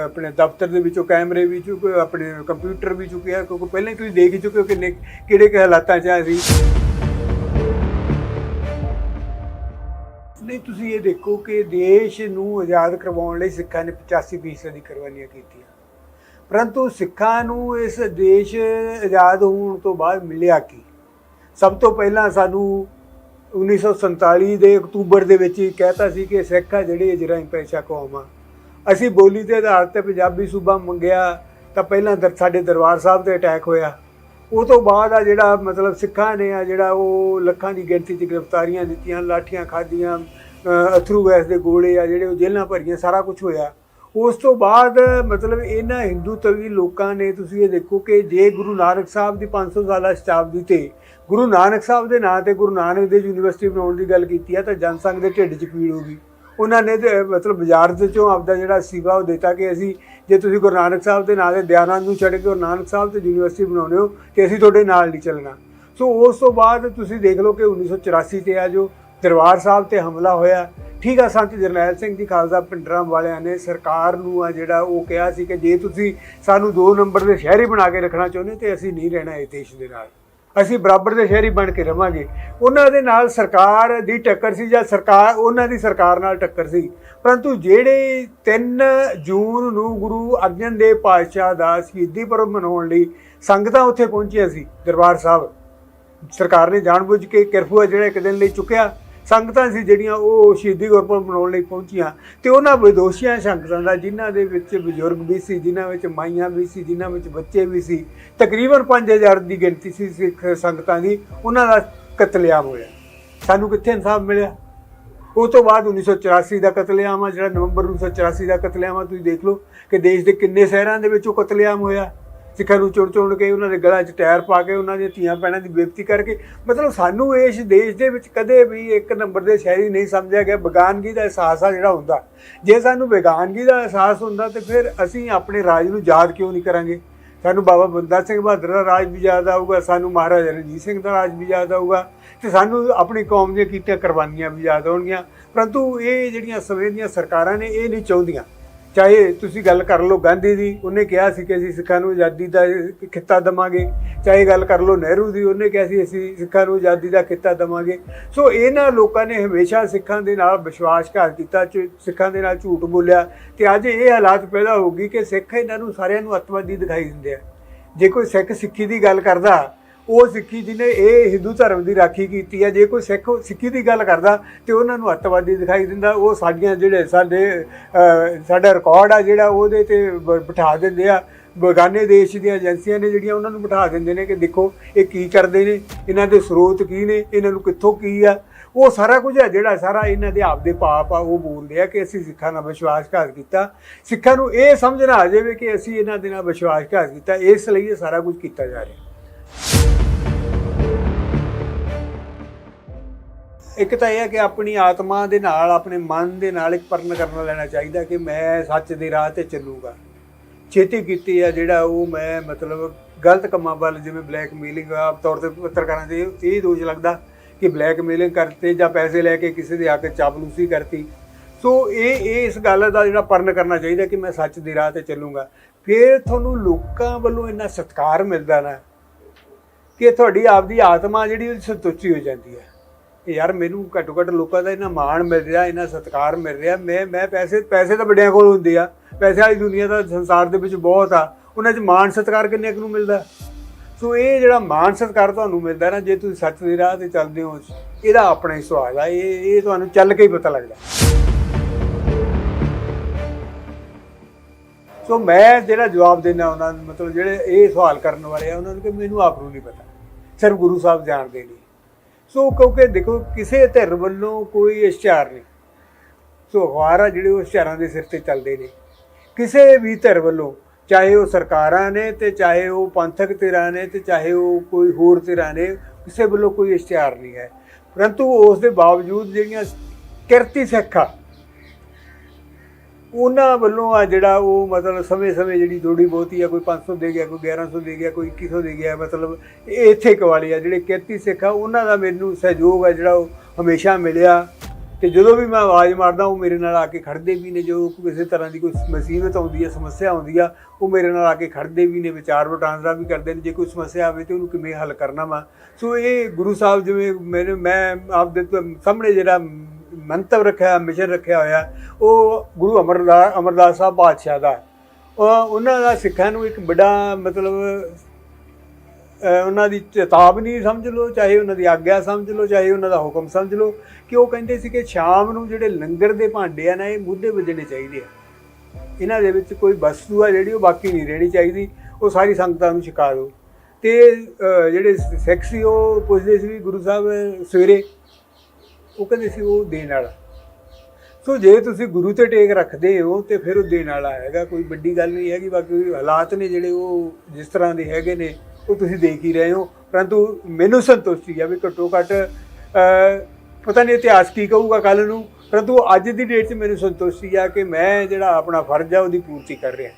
ਆਪਣੇ ਦਫ਼ਤਰ ਦੇ ਵਿੱਚੋਂ ਕੈਮਰੇ ਵੀ ਚੁੱਕ, ਆਪਣੇ ਕੰਪਿਊਟਰ ਵੀ ਚੁੱਕਿਆ ਕਿਉਂਕਿ ਪਹਿਲਾਂ ਤੁਸੀਂ ਦੇਖ ਹੀ ਚੁੱਕੇ ਹੋ ਕਿੰਨੇ ਕਿਹੜੇ ਕਿ ਹਾਲਾਤਾਂ 'ਚ ਆ ਸੀ ਨਹੀਂ, ਤੁਸੀਂ ਇਹ ਦੇਖੋ ਕਿ ਦੇਸ਼ ਨੂੰ ਆਜ਼ਾਦ ਕਰਵਾਉਣ ਲਈ ਸਿੱਖਾਂ ਨੇ 85% ਦੀ ਕੁਰਬਾਨੀਆਂ ਕੀਤੀਆਂ। ਪਰੰਤੂ ਸਿੱਖਾਂ ਨੂੰ ਇਸ ਦੇਸ਼ ਆਜ਼ਾਦ ਹੋਣ ਤੋਂ ਬਾਅਦ ਮਿਲਿਆ ਕੀ? ਸਭ ਤੋਂ ਪਹਿਲਾਂ ਸਾਨੂੰ 1947 ਦੇ ਅਕਤੂਬਰ ਦੇ ਵਿੱਚ ਹੀ ਕਹਿਤਾ ਸੀ ਕਿ ਸਿੱਖ ਆ ਜਿਹੜੇ ਇਜਰਾਈ ਪੈਸ਼ਾ ਕੌਮ ਆ। ਅਸੀਂ ਬੋਲੀ ਦੇ ਆਧਾਰ ਤੇ ਪੰਜਾਬੀ ਸੂਬਾ ਮੰਗਿਆ ਤਾਂ ਪਹਿਲਾਂ ਦਰ ਸਾਡੇ ਦਰਬਾਰ ਸਾਹਿਬ ਤੇ ਅਟੈਕ ਹੋਇਆ। ਉਹ ਤੋਂ ਬਾਅਦ ਆ ਜਿਹੜਾ ਮਤਲਬ ਸਿੱਖਾਂ ਨੇ ਆ ਜਿਹੜਾ ਉਹ ਲੱਖਾਂ ਦੀ ਗਿਣਤੀ 'ਚ ਗ੍ਰਿਫਤਾਰੀਆਂ ਦਿੱਤੀਆਂ, ਲਾਠੀਆਂ ਖਾਧੀਆਂ ਅਥਰੂ ਗੈਸ ਦੇ ਗੋਲੇ ਆ ਜਿਹੜੇ ਉਹ ਜੇਲ੍ਹਾਂ ਭਰੀਆਂ, ਸਾਰਾ ਕੁਝ ਹੋਇਆ। ਉਸ ਤੋਂ ਬਾਅਦ ਮਤਲਬ ਇਹਨਾਂ ਹਿੰਦੂ ਤਵੀ ਲੋਕਾਂ ਨੇ ਤੁਸੀਂ ਇਹ ਦੇਖੋ ਕਿ ਜੇ ਗੁਰੂ ਨਾਨਕ ਸਾਹਿਬ ਦੀ 500 ਸਾਲਾ ਸ਼ਤਾਬਦੀ ਤੇ ਗੁਰੂ ਨਾਨਕ ਸਾਹਿਬ ਦੇ ਨਾਂ ਤੇ ਗੁਰੂ ਨਾਨਕ ਦੇਵ ਯੂਨੀਵਰਸਿਟੀ ਬਣਾਉਣ ਦੀ ਗੱਲ ਕੀਤੀ ਆ ਤਾਂ ਜਨਸੰਘ ਦੇ ਢਿੱਡ 'ਚ ਪੀੜ ਹੋ ਗਈ। ਉਹਨਾਂ ਨੇ ਮਤਲਬ ਬਾਜ਼ਾਰ ਦੇ ਚੋਂ ਆਪਦਾ ਜਿਹੜਾ ਸੀਗਾ ਉਹ ਦਿੱਤਾ ਕਿ ਅਸੀਂ ਜੇ ਤੁਸੀਂ ਗੁਰੂ ਨਾਨਕ ਸਾਹਿਬ ਦੇ ਨਾਂ ਦੇ ਦਿਆਨੰਦ ਨੂੰ ਛੱਡ ਕੇ ਗੁਰੂ ਨਾਨਕ ਸਾਹਿਬ ਤੇ ਯੂਨੀਵਰਸਿਟੀ ਬਣਾਉਂਦੇ ਹੋ ਤੇ ਅਸੀਂ ਤੁਹਾਡੇ ਨਾਲ ਨਹੀਂ ਚੱਲਣਾ। ਸੋ ਉਸ ਤੋਂ ਬਾਅਦ ਤੁਸੀਂ ਦੇਖ ਲਓ ਕਿ 1984 ਤੇ ਆ ਜੋ ਦਰਬਾਰ ਸਾਹਿਬ ਤੇ ਹਮਲਾ ਹੋਇਆ। ਠੀਕ ਆ, ਸੰਤ ਜਰਨੈਲ ਸਿੰਘ ਜੀ ਖਾਲਸਾ ਪਿੰਡਰਾਂ ਵਾਲਿਆਂ ਨੇ ਸਰਕਾਰ ਨੂੰ ਆ ਜਿਹੜਾ ਉਹ ਕਿਹਾ ਸੀ ਕਿ ਜੇ ਤੁਸੀਂ ਸਾਨੂੰ 2 ਨੰਬਰ ਦੇ ਸ਼ਹਿਰੀ ਬਣਾ ਕੇ ਰੱਖਣਾ ਚਾਹੁੰਦੇ ਤੇ ਅਸੀਂ ਨਹੀਂ ਰਹਿਣਾ ਇਸ ਦੇਸ਼ ਦੇ ਨਾਲ। ਅਸੀਂ ਬਰਾਬਰ ਦੇ ਸ਼ਹਿਰੀ ਬਣ ਕੇ ਰਵਾਂਗੇ। ਉਹਨਾਂ ਦੇ ਨਾਲ ਸਰਕਾਰ ਦੀ ਟੱਕਰ ਸੀ ਜਾਂ ਸਰਕਾਰ, ਉਹਨਾਂ ਦੀ ਸਰਕਾਰ ਨਾਲ ਟੱਕਰ ਸੀ। ਪਰੰਤੂ ਜਿਹੜੇ 3 ਜੂਨ ਨੂੰ ਗੁਰੂ ਅਰਜਨ ਦੇਵ ਪਾਤਸ਼ਾਹ ਦਾ ਸ਼ਹੀਦੀ ਪੁਰਬ ਮਨਾਉਣ ਲਈ ਸੰਗਤਾਂ ਉੱਥੇ ਪਹੁੰਚੀਆਂ ਸੀ, ਦਰਬਾਰ ਸਾਹਿਬ। ਸਰਕਾਰ ਨੇ ਜਾਣਬੁੱਝ ਕੇ ਕਰਫਿਊ ਆ ਜਿਹੜਾ ਇੱਕ ਦਿਨ ਲਈ ਚੁੱਕਿਆ। ਸੰਗਤਾਂ ਸੀ ਜਿਹੜੀਆਂ ਉਹ ਸ਼ਹੀਦੀ ਗੁਰਪੁਰਬ ਮਨਾਉਣ ਲਈ ਪਹੁੰਚੀਆਂ ਤੇ ਉਹਨਾਂ ਵਿਦੋਸ਼ੀਆਂ ਸੰਗਤਾਂ ਦਾ, ਜਿਨ੍ਹਾਂ ਦੇ ਵਿੱਚ ਬਜ਼ੁਰਗ ਵੀ ਸੀ, ਜਿਨ੍ਹਾਂ ਵਿੱਚ ਮਾਈਆਂ ਵੀ ਸੀ, ਜਿਨ੍ਹਾਂ ਵਿੱਚ ਬੱਚੇ ਵੀ ਸੀ, ਤਕਰੀਬਨ 5000 ਦੀ ਗਿਣਤੀ ਸੀ ਸਿੱਖ ਸੰਗਤਾਂ ਦੀ, ਉਹਨਾਂ ਦਾ ਕਤਲੇਆਮ ਹੋਇਆ। ਸਾਨੂੰ ਕਿੱਥੇ ਇਨਸਾਫ ਮਿਲਿਆ? ਉਹ ਤੋਂ ਬਾਅਦ 1984 ਦਾ ਕਤਲੇਆਮ ਆ, ਜਿਹੜਾ ਨਵੰਬਰ 1984 ਦਾ ਕਤਲੇਆਮ ਆ, ਤੁਸੀਂ ਦੇਖ ਲਓ ਕਿ ਦੇਸ਼ ਦੇ ਕਿੰਨੇ ਸ਼ਹਿਰਾਂ ਦੇ ਵਿੱਚ ਉਹ ਕਤਲੇਆਮ ਹੋਇਆ। ਸਿੱਖਾਂ ਨੂੰ ਚੁਣ ਚੁਣ ਕੇ ਉਹਨਾਂ ਦੇ ਗਲਾਂ 'ਚ ਟਾਇਰ ਪਾ ਕੇ ਉਹਨਾਂ ਦੀਆਂ ਧੀਆਂ ਭੈਣਾਂ ਦੀ ਬੇਇੱਜ਼ਤੀ ਕਰਕੇ, ਮਤਲਬ ਸਾਨੂੰ ਇਸ ਦੇਸ਼ ਦੇ ਵਿੱਚ ਕਦੇ ਵੀ ਇੱਕ ਨੰਬਰ ਦੇ ਸ਼ਹਿਰੀ ਨਹੀਂ ਸਮਝਿਆ ਗਿਆ। ਬੇਗਾਨਗੀ ਦਾ ਅਹਿਸਾਸ ਆ ਜਿਹੜਾ ਹੁੰਦਾ। ਜੇ ਸਾਨੂੰ ਬੇਗਾਨਗੀ ਦਾ ਅਹਿਸਾਸ ਹੁੰਦਾ ਤੇ ਫਿਰ ਅਸੀਂ ਆਪਣੇ ਰਾਜ ਨੂੰ ਯਾਦ ਕਿਉਂ ਨਹੀਂ ਕਰਾਂਗੇ? ਸਾਨੂੰ ਬਾਬਾ ਬੰਦਾ ਸਿੰਘ ਬਹਾਦਰ ਦਾ ਰਾਜ ਵੀ ਯਾਦ ਆਊਗਾ, ਸਾਨੂੰ ਮਹਾਰਾਜਾ ਰਣਜੀਤ ਸਿੰਘ ਦਾ ਰਾਜ ਵੀ ਯਾਦ ਆਊਗਾ ਤੇ ਸਾਨੂੰ ਆਪਣੀ ਕੌਮ ਦੀਆਂ ਕੀਤੀਆਂ ਕੁਰਬਾਨੀਆਂ ਵੀ ਯਾਦ ਆਉਣਗੀਆਂ। ਪਰੰਤੂ ਇਹ ਜਿਹੜੀਆਂ ਸਮੇਂ ਦੀਆਂ ਸਰਕਾਰਾਂ ਨੇ, ਇਹ ਨਹੀਂ ਚਾਹੁੰਦੀਆਂ। ਚਾਹੇ ਤੁਸੀਂ ਗੱਲ ਕਰ ਲਓ ਗਾਂਧੀ ਦੀ, ਉਹਨੇ ਕਿਹਾ ਸੀ ਕਿ ਅਸੀਂ ਸਿੱਖਾਂ ਨੂੰ ਆਜ਼ਾਦੀ ਦਾ ਖਿੱਤਾ ਦਵਾਂਗੇ। ਚਾਹੇ ਗੱਲ ਕਰ ਲਓ ਨਹਿਰੂ ਦੀ, ਉਹਨੇ ਕਿਹਾ ਸੀ ਅਸੀਂ ਸਿੱਖਾਂ ਨੂੰ ਆਜ਼ਾਦੀ ਦਾ ਖਿੱਤਾ ਦਵਾਂਗੇ। ਸੋ ਇਹਨਾਂ ਲੋਕਾਂ ਨੇ ਹਮੇਸ਼ਾ ਸਿੱਖਾਂ ਦੇ ਨਾਲ ਵਿਸ਼ਵਾਸਘਾਤ ਕੀਤਾ ਝ- ਸਿੱਖਾਂ ਦੇ ਨਾਲ ਝੂਠ ਬੋਲਿਆ। ਤੇ ਅੱਜ ਇਹ ਹਾਲਾਤ ਪੈਦਾ ਹੋ ਗਈ ਕਿ ਸਿੱਖ ਇਹਨਾਂ ਨੂੰ ਸਾਰਿਆਂ ਨੂੰ ਅੱਤਵਾਦੀ ਦਿਖਾਈ ਦਿੰਦੇ ਆ। ਜੇ ਕੋਈ ਸਿੱਖ ਸਿੱਖੀ ਦੀ ਗੱਲ ਕਰਦਾ ਉਹ ਸਿੱਖੀ ਜਿਹਨੇ ਇਹ ਹਿੰਦੂ ਧਰਮ ਦੀ ਰਾਖੀ ਕੀਤੀ ਹੈ। ਜੇ ਕੋਈ ਸਿੱਖ ਸਿੱਖੀ ਦੀ ਗੱਲ ਕਰਦਾ ਤੇ ਉਹਨਾਂ ਨੂੰ ਅੱਤਵਾਦੀ ਦਿਖਾਈ ਦਿੰਦਾ। ਉਹ ਸਾਡੀਆਂ ਜਿਹੜੇ ਸਾਡੇ ਸਾਡਾ ਰਿਕਾਰਡ ਆ ਜਿਹੜਾ ਉਹਦੇ ਤੇ ਬ- ਬਿਠਾ ਦਿੰਦੇ ਆ। ਬਗਾਨੇ ਦੇਸ਼ ਦੀਆਂ ਏਜੰਸੀਆਂ ਨੇ ਜਿਹੜੀਆਂ ਉਹਨਾਂ ਨੂੰ ਬਿਠਾ ਦਿੰਦੇ ਨੇ ਕਿ ਦੇਖੋ ਇਹ ਕੀ ਕਰਦੇ ਨੇ, ਇਹਨਾਂ ਦੇ ਸਰੋਤ ਕੀ ਨੇ, ਇਹਨਾਂ ਨੂੰ ਕਿੱਥੋਂ ਕੀ ਆ। ਉਹ ਸਾਰਾ ਕੁਝ ਹੈ ਜਿਹੜਾ ਸਾਰਾ ਇਹਨਾਂ ਦੇ ਆਪਦੇ ਪਾਪ ਆ, ਉਹ ਬੋਲਦੇ ਆ ਕਿ ਅਸੀਂ ਸਿੱਖਾਂ ਨਾਲ ਵਿਸ਼ਵਾਸਘਾਤ ਕੀਤਾ। ਸਿੱਖਾਂ ਨੂੰ ਇਹ ਸਮਝ ਨਾ ਆ ਜਾਵੇ ਕਿ ਅਸੀਂ ਇਹਨਾਂ ਦੇ ਨਾਲ ਵਿਸ਼ਵਾਸਘਾਤ ਕੀਤਾ। ਇਸ ਲਈ ਇਹ ਸਾਰਾ ਕੁਝ ਕੀਤਾ ਜਾ ਰਿਹਾ। ਇੱਕ ਤਾਂ ਇਹ ਹੈ ਕਿ ਆਪਣੀ ਆਤਮਾ ਦੇ ਨਾਲ, ਆਪਣੇ ਮਨ ਦੇ ਨਾਲ ਇੱਕ ਪਰਨ ਕਰਨਾ ਲੈਣਾ ਚਾਹੀਦਾ ਕਿ ਮੈਂ ਸੱਚ ਦੇ ਰਾਹ ਤੇ ਚੱਲੂਗਾ। ਛੇਤੀ ਕੀਤੀ ਆ ਜਿਹੜਾ ਉਹ ਮੈਂ ਮਤਲਬ ਗਲਤ ਕੰਮਾਂ ਵੱਲ, ਜਿਵੇਂ ਬਲੈਕਮੇਲਿੰਗ ਆਪ ਤੌਰ ਤੇ ਪੱਤਰਕਾਰਾਂ ਦੇ ਇਹ ਦੋਸ਼ ਲੱਗਦਾ ਕਿ ਬਲੈਕਮੇਲਿੰਗ ਕਰਤੇ ਜਾਂ ਪੈਸੇ ਲੈ ਕੇ ਕਿਸੇ ਦੇ ਆ ਕੇ ਚਾਪਲੂਸੀ ਕਰਤੀ। ਸੋ ਇਹ ਇਹ ਇਸ ਗੱਲ ਦਾ ਜਿਹੜਾ ਪਰਨ ਕਰਨਾ ਚਾਹੀਦਾ ਕਿ ਮੈਂ ਸੱਚ ਦੇ ਰਾਹ ਤੇ ਚੱਲੂਗਾ। ਫਿਰ ਤੁਹਾਨੂੰ ਲੋਕਾਂ ਵੱਲੋਂ ਇੰਨਾ ਸਤਿਕਾਰ ਮਿਲਦਾ ਨਾ ਕਿ ਤੁਹਾਡੀ ਆਪਦੀ ਆਤਮਾ ਜਿਹੜੀ ਉਹ ਸੰਤੁਸ਼ਟੀ ਹੋ ਜਾਂਦੀ ਹੈ। ਕਿ ਯਾਰ ਮੈਨੂੰ ਘੱਟੋ ਘੱਟ ਲੋਕਾਂ ਦਾ ਇਹਨਾਂ ਮਾਣ ਮਿਲ ਰਿਹਾ ਇਹਨਾਂ ਸਤਿਕਾਰ ਮਿਲ ਰਿਹਾ। ਮੈਂ ਮੈਂ ਪੈਸੇ ਪੈਸੇ ਤਾਂ ਵੱਡਿਆਂ ਕੋਲ ਹੁੰਦੇ ਆ। ਪੈਸੇ ਵਾਲੀ ਦੁਨੀਆ ਦਾ ਸੰਸਾਰ ਦੇ ਵਿੱਚ ਬਹੁਤ ਆ। ਉਹਨਾਂ 'ਚ ਮਾਣ ਸਤਿਕਾਰ ਕਿੰਨੇ ਕੁ ਨੂੰ ਮਿਲਦਾ? ਸੋ ਇਹ ਜਿਹੜਾ ਮਾਣ ਸਤਿਕਾਰ ਤੁਹਾਨੂੰ ਮਿਲਦਾ ਨਾ, ਜੇ ਤੁਸੀਂ ਸੱਚ ਦੀ ਰਾਹ ਤੇ ਚੱਲਦੇ ਹੋ, ਇਹਦਾ ਆਪਣਾ ਹੀ ਸੁਆਦ ਆ। ਇਹ ਇਹ ਤੁਹਾਨੂੰ ਚੱਲ ਕੇ ਹੀ ਪਤਾ ਲੱਗਦਾ। ਸੋ ਮੈਂ ਜਿਹੜਾ ਜਵਾਬ ਦੇਣਾ ਉਹਨਾਂ ਨੂੰ, ਮਤਲਬ ਜਿਹੜੇ ਇਹ ਸਵਾਲ ਕਰਨ ਵਾਲੇ ਆ, ਉਹਨਾਂ ਨੂੰ ਕਿ ਮੈਨੂੰ ਆਪ ਨੂੰ ਨਹੀਂ ਪਤਾ। ਸਿਰਫ ਗੁਰੂ ਸਾਹਿਬ ਜਾਣਦੇ ਨੇ ਸੋ ਕਿਉਂਕਿ ਦੇਖੋ, ਕਿਸੇ ਧਿਰ ਵੱਲੋਂ ਕੋਈ ਇਸ਼ਤਿਹਾਰ ਨਹੀਂ। ਸੋ ਅਖਬਾਰ ਆ ਜਿਹੜੇ ਉਹ ਇਸ਼ਤਿਹਾਰਾਂ ਦੇ ਸਿਰ ਤੇ ਚੱਲਦੇ ਨੇ। ਕਿਸੇ ਵੀ ਧਿਰ ਵੱਲੋਂ, ਚਾਹੇ ਉਹ ਸਰਕਾਰਾਂ ਨੇ ਤੇ ਚਾਹੇ ਉਹ ਪੰਥਕ ਧਿਰਾਂ ਨੇ ਤੇ ਚਾਹੇ ਉਹ ਕੋਈ ਹੋਰ ਧਿਰਾਂ ਨੇ, ਕਿਸੇ ਵੱਲੋਂ ਕੋਈ ਇਸ਼ਤਿਹਾਰ ਨਹੀਂ ਹੈ। ਪਰੰਤੂ ਉਸ ਦੇ ਬਾਵਜੂਦ ਜਿਹੜੀਆਂ ਕਿਰਤੀ ਸਿੱਖਾਂ ਉਹਨਾਂ ਵੱਲੋਂ ਆ ਜਿਹੜਾ ਉਹ ਮਤਲਬ ਸਮੇਂ-ਸਮੇਂ ਜਿਹੜੀ ਥੋੜੀ ਬਹੁਤੀ ਆ, ਕੋਈ 500 ਦੇ ਗਿਆ, ਕੋਈ 1100 ਦੇ ਗਿਆ, ਕੋਈ 2100 ਦੇ ਗਿਆ, ਮਤਲਬ ਇਹ ਇੱਥੇ ਕਵਾਲੀ ਆ, ਜਿਹੜੇ ਕਿਰਤੀ ਸਿੱਖ ਆ, ਉਹਨਾਂ ਦਾ ਮੈਨੂੰ ਸਹਿਯੋਗ ਆ ਜਿਹੜਾ ਉਹ ਹਮੇਸ਼ਾ ਮਿਲਿਆ। ਤੇ ਜਦੋਂ ਵੀ ਮੈਂ ਆਵਾਜ਼ ਮਾਰਦਾ, ਉਹ ਮੇਰੇ ਨਾਲ ਆ ਕੇ ਖੜਦੇ ਵੀ ਨੇ ਜੋ ਕਿਸੇ ਤਰ੍ਹਾਂ ਦੀ ਕੋਈ ਮੁਸੀਬਤ ਆਉਂਦੀ ਹੈ ਸਮੱਸਿਆ ਆਉਂਦੀ ਆ, ਉਹ ਮੇਰੇ ਨਾਲ ਆ ਕੇ ਖੜਦੇ ਵੀ ਨੇ, ਵਿਚਾਰ ਵਟਾਂਦਰਾ ਵੀ ਕਰਦੇ ਨੇ, ਜੇ ਕੋਈ ਸਮੱਸਿਆ ਆਵੇ ਤੇ ਉਹਨੂੰ ਕਿਵੇਂ ਹੱਲ ਕਰਨਾ ਵਾ। ਸੋ ਇਹ ਗੁਰੂ ਸਾਹਿਬ ਜਿਵੇਂ ਮੇਰੇ ਮੈਂ ਆਪਦੇ ਤੋਂ, ਸਾਹਮਣੇ ਜਿਹੜਾ ਮੰਤਵ ਰੱਖਿਆ, ਮਿਸ਼ਨ ਰੱਖਿਆ ਹੋਇਆ, ਉਹ ਗੁਰੂ ਅਮਰਦਾਸ ਅਮਰਦਾਸ ਸਾਹਿਬ ਬਾਦਸ਼ਾਹ ਦਾ। ਉਹਨਾਂ ਦਾ ਸਿੱਖਾਂ ਨੂੰ ਇੱਕ ਵੱਡਾ ਮਤਲਬ ਉਹਨਾਂ ਦੀ ਚੇਤਾਵਨੀ ਸਮਝ ਲਓ, ਚਾਹੇ ਉਹਨਾਂ ਦੀ ਆਗਿਆ ਸਮਝ ਲਓ, ਚਾਹੇ ਉਹਨਾਂ ਦਾ ਹੁਕਮ ਸਮਝ ਲਓ, ਕਿ ਉਹ ਕਹਿੰਦੇ ਸੀ ਕਿ ਸ਼ਾਮ ਨੂੰ ਜਿਹੜੇ ਲੰਗਰ ਦੇ ਭਾਂਡੇ ਆ ਨਾ, ਇਹ ਮੁੱਦੇ ਵੱਜਣੇ ਚਾਹੀਦੇ ਆ। ਇਹਨਾਂ ਦੇ ਵਿੱਚ ਕੋਈ ਵਸਤੂ ਆ ਜਿਹੜੀ ਉਹ ਬਾਕੀ ਨਹੀਂ ਰਹਿਣੀ ਚਾਹੀਦੀ, ਉਹ ਸਾਰੀ ਸੰਗਤਾਂ ਨੂੰ ਛਕਾ ਦਿਓ। ਤੇ ਜਿਹੜੇ ਸਿੱਖ ਸੀ, ਉਹ ਪੁੱਛਦੇ ਸੀ ਵੀ ਗੁਰੂ ਸਾਹਿਬ, ਸਵੇਰੇ ਉਹ ਕਹਿੰਦੇ ਸੀ ਉਹ ਦੇਣ ਵਾਲਾ। ਸੋ ਜੇ ਤੁਸੀਂ ਗੁਰੂ ਤੇ ਟੇਕ ਰੱਖਦੇ ਹੋ ਤੇ ਫਿਰ ਉਹ ਦੇਣ ਵਾਲਾ ਹੈਗਾ, ਕੋਈ ਵੱਡੀ ਗੱਲ ਨਹੀਂ ਹੈਗੀ, ਬਾਕੀ ਹਾਲਾਤ ਨੇ ਜਿਹੜੇ ਉਹ ਜਿਸ ਤਰ੍ਹਾਂ ਦੇ ਹੈਗੇ ਨੇ, ਉਹ ਤੁਸੀਂ ਦੇਖ ਹੀ ਰਹੇ ਹੋ। ਪਰੰਤੂ ਮੈਨੂੰ ਸੰਤੁਸ਼ਟੀ ਆ ਵੀ ਘੱਟੋ ਘੱਟ ਪਤਾ ਨਹੀਂ ਇਤਿਹਾਸ ਕੀ ਕਹੂਗਾ ਕੱਲ ਨੂੰ। ਪਰੰਤੂ ਅੱਜ ਦੀ ਡੇਟ 'ਚ ਮੈਨੂੰ ਸੰਤੁਸ਼ਟੀ ਆ ਕਿ ਮੈਂ ਜਿਹੜਾ ਆਪਣਾ ਫਰਜ਼ ਆ, ਉਹਦੀ ਪੂਰਤੀ ਕਰ ਰਿਹਾ।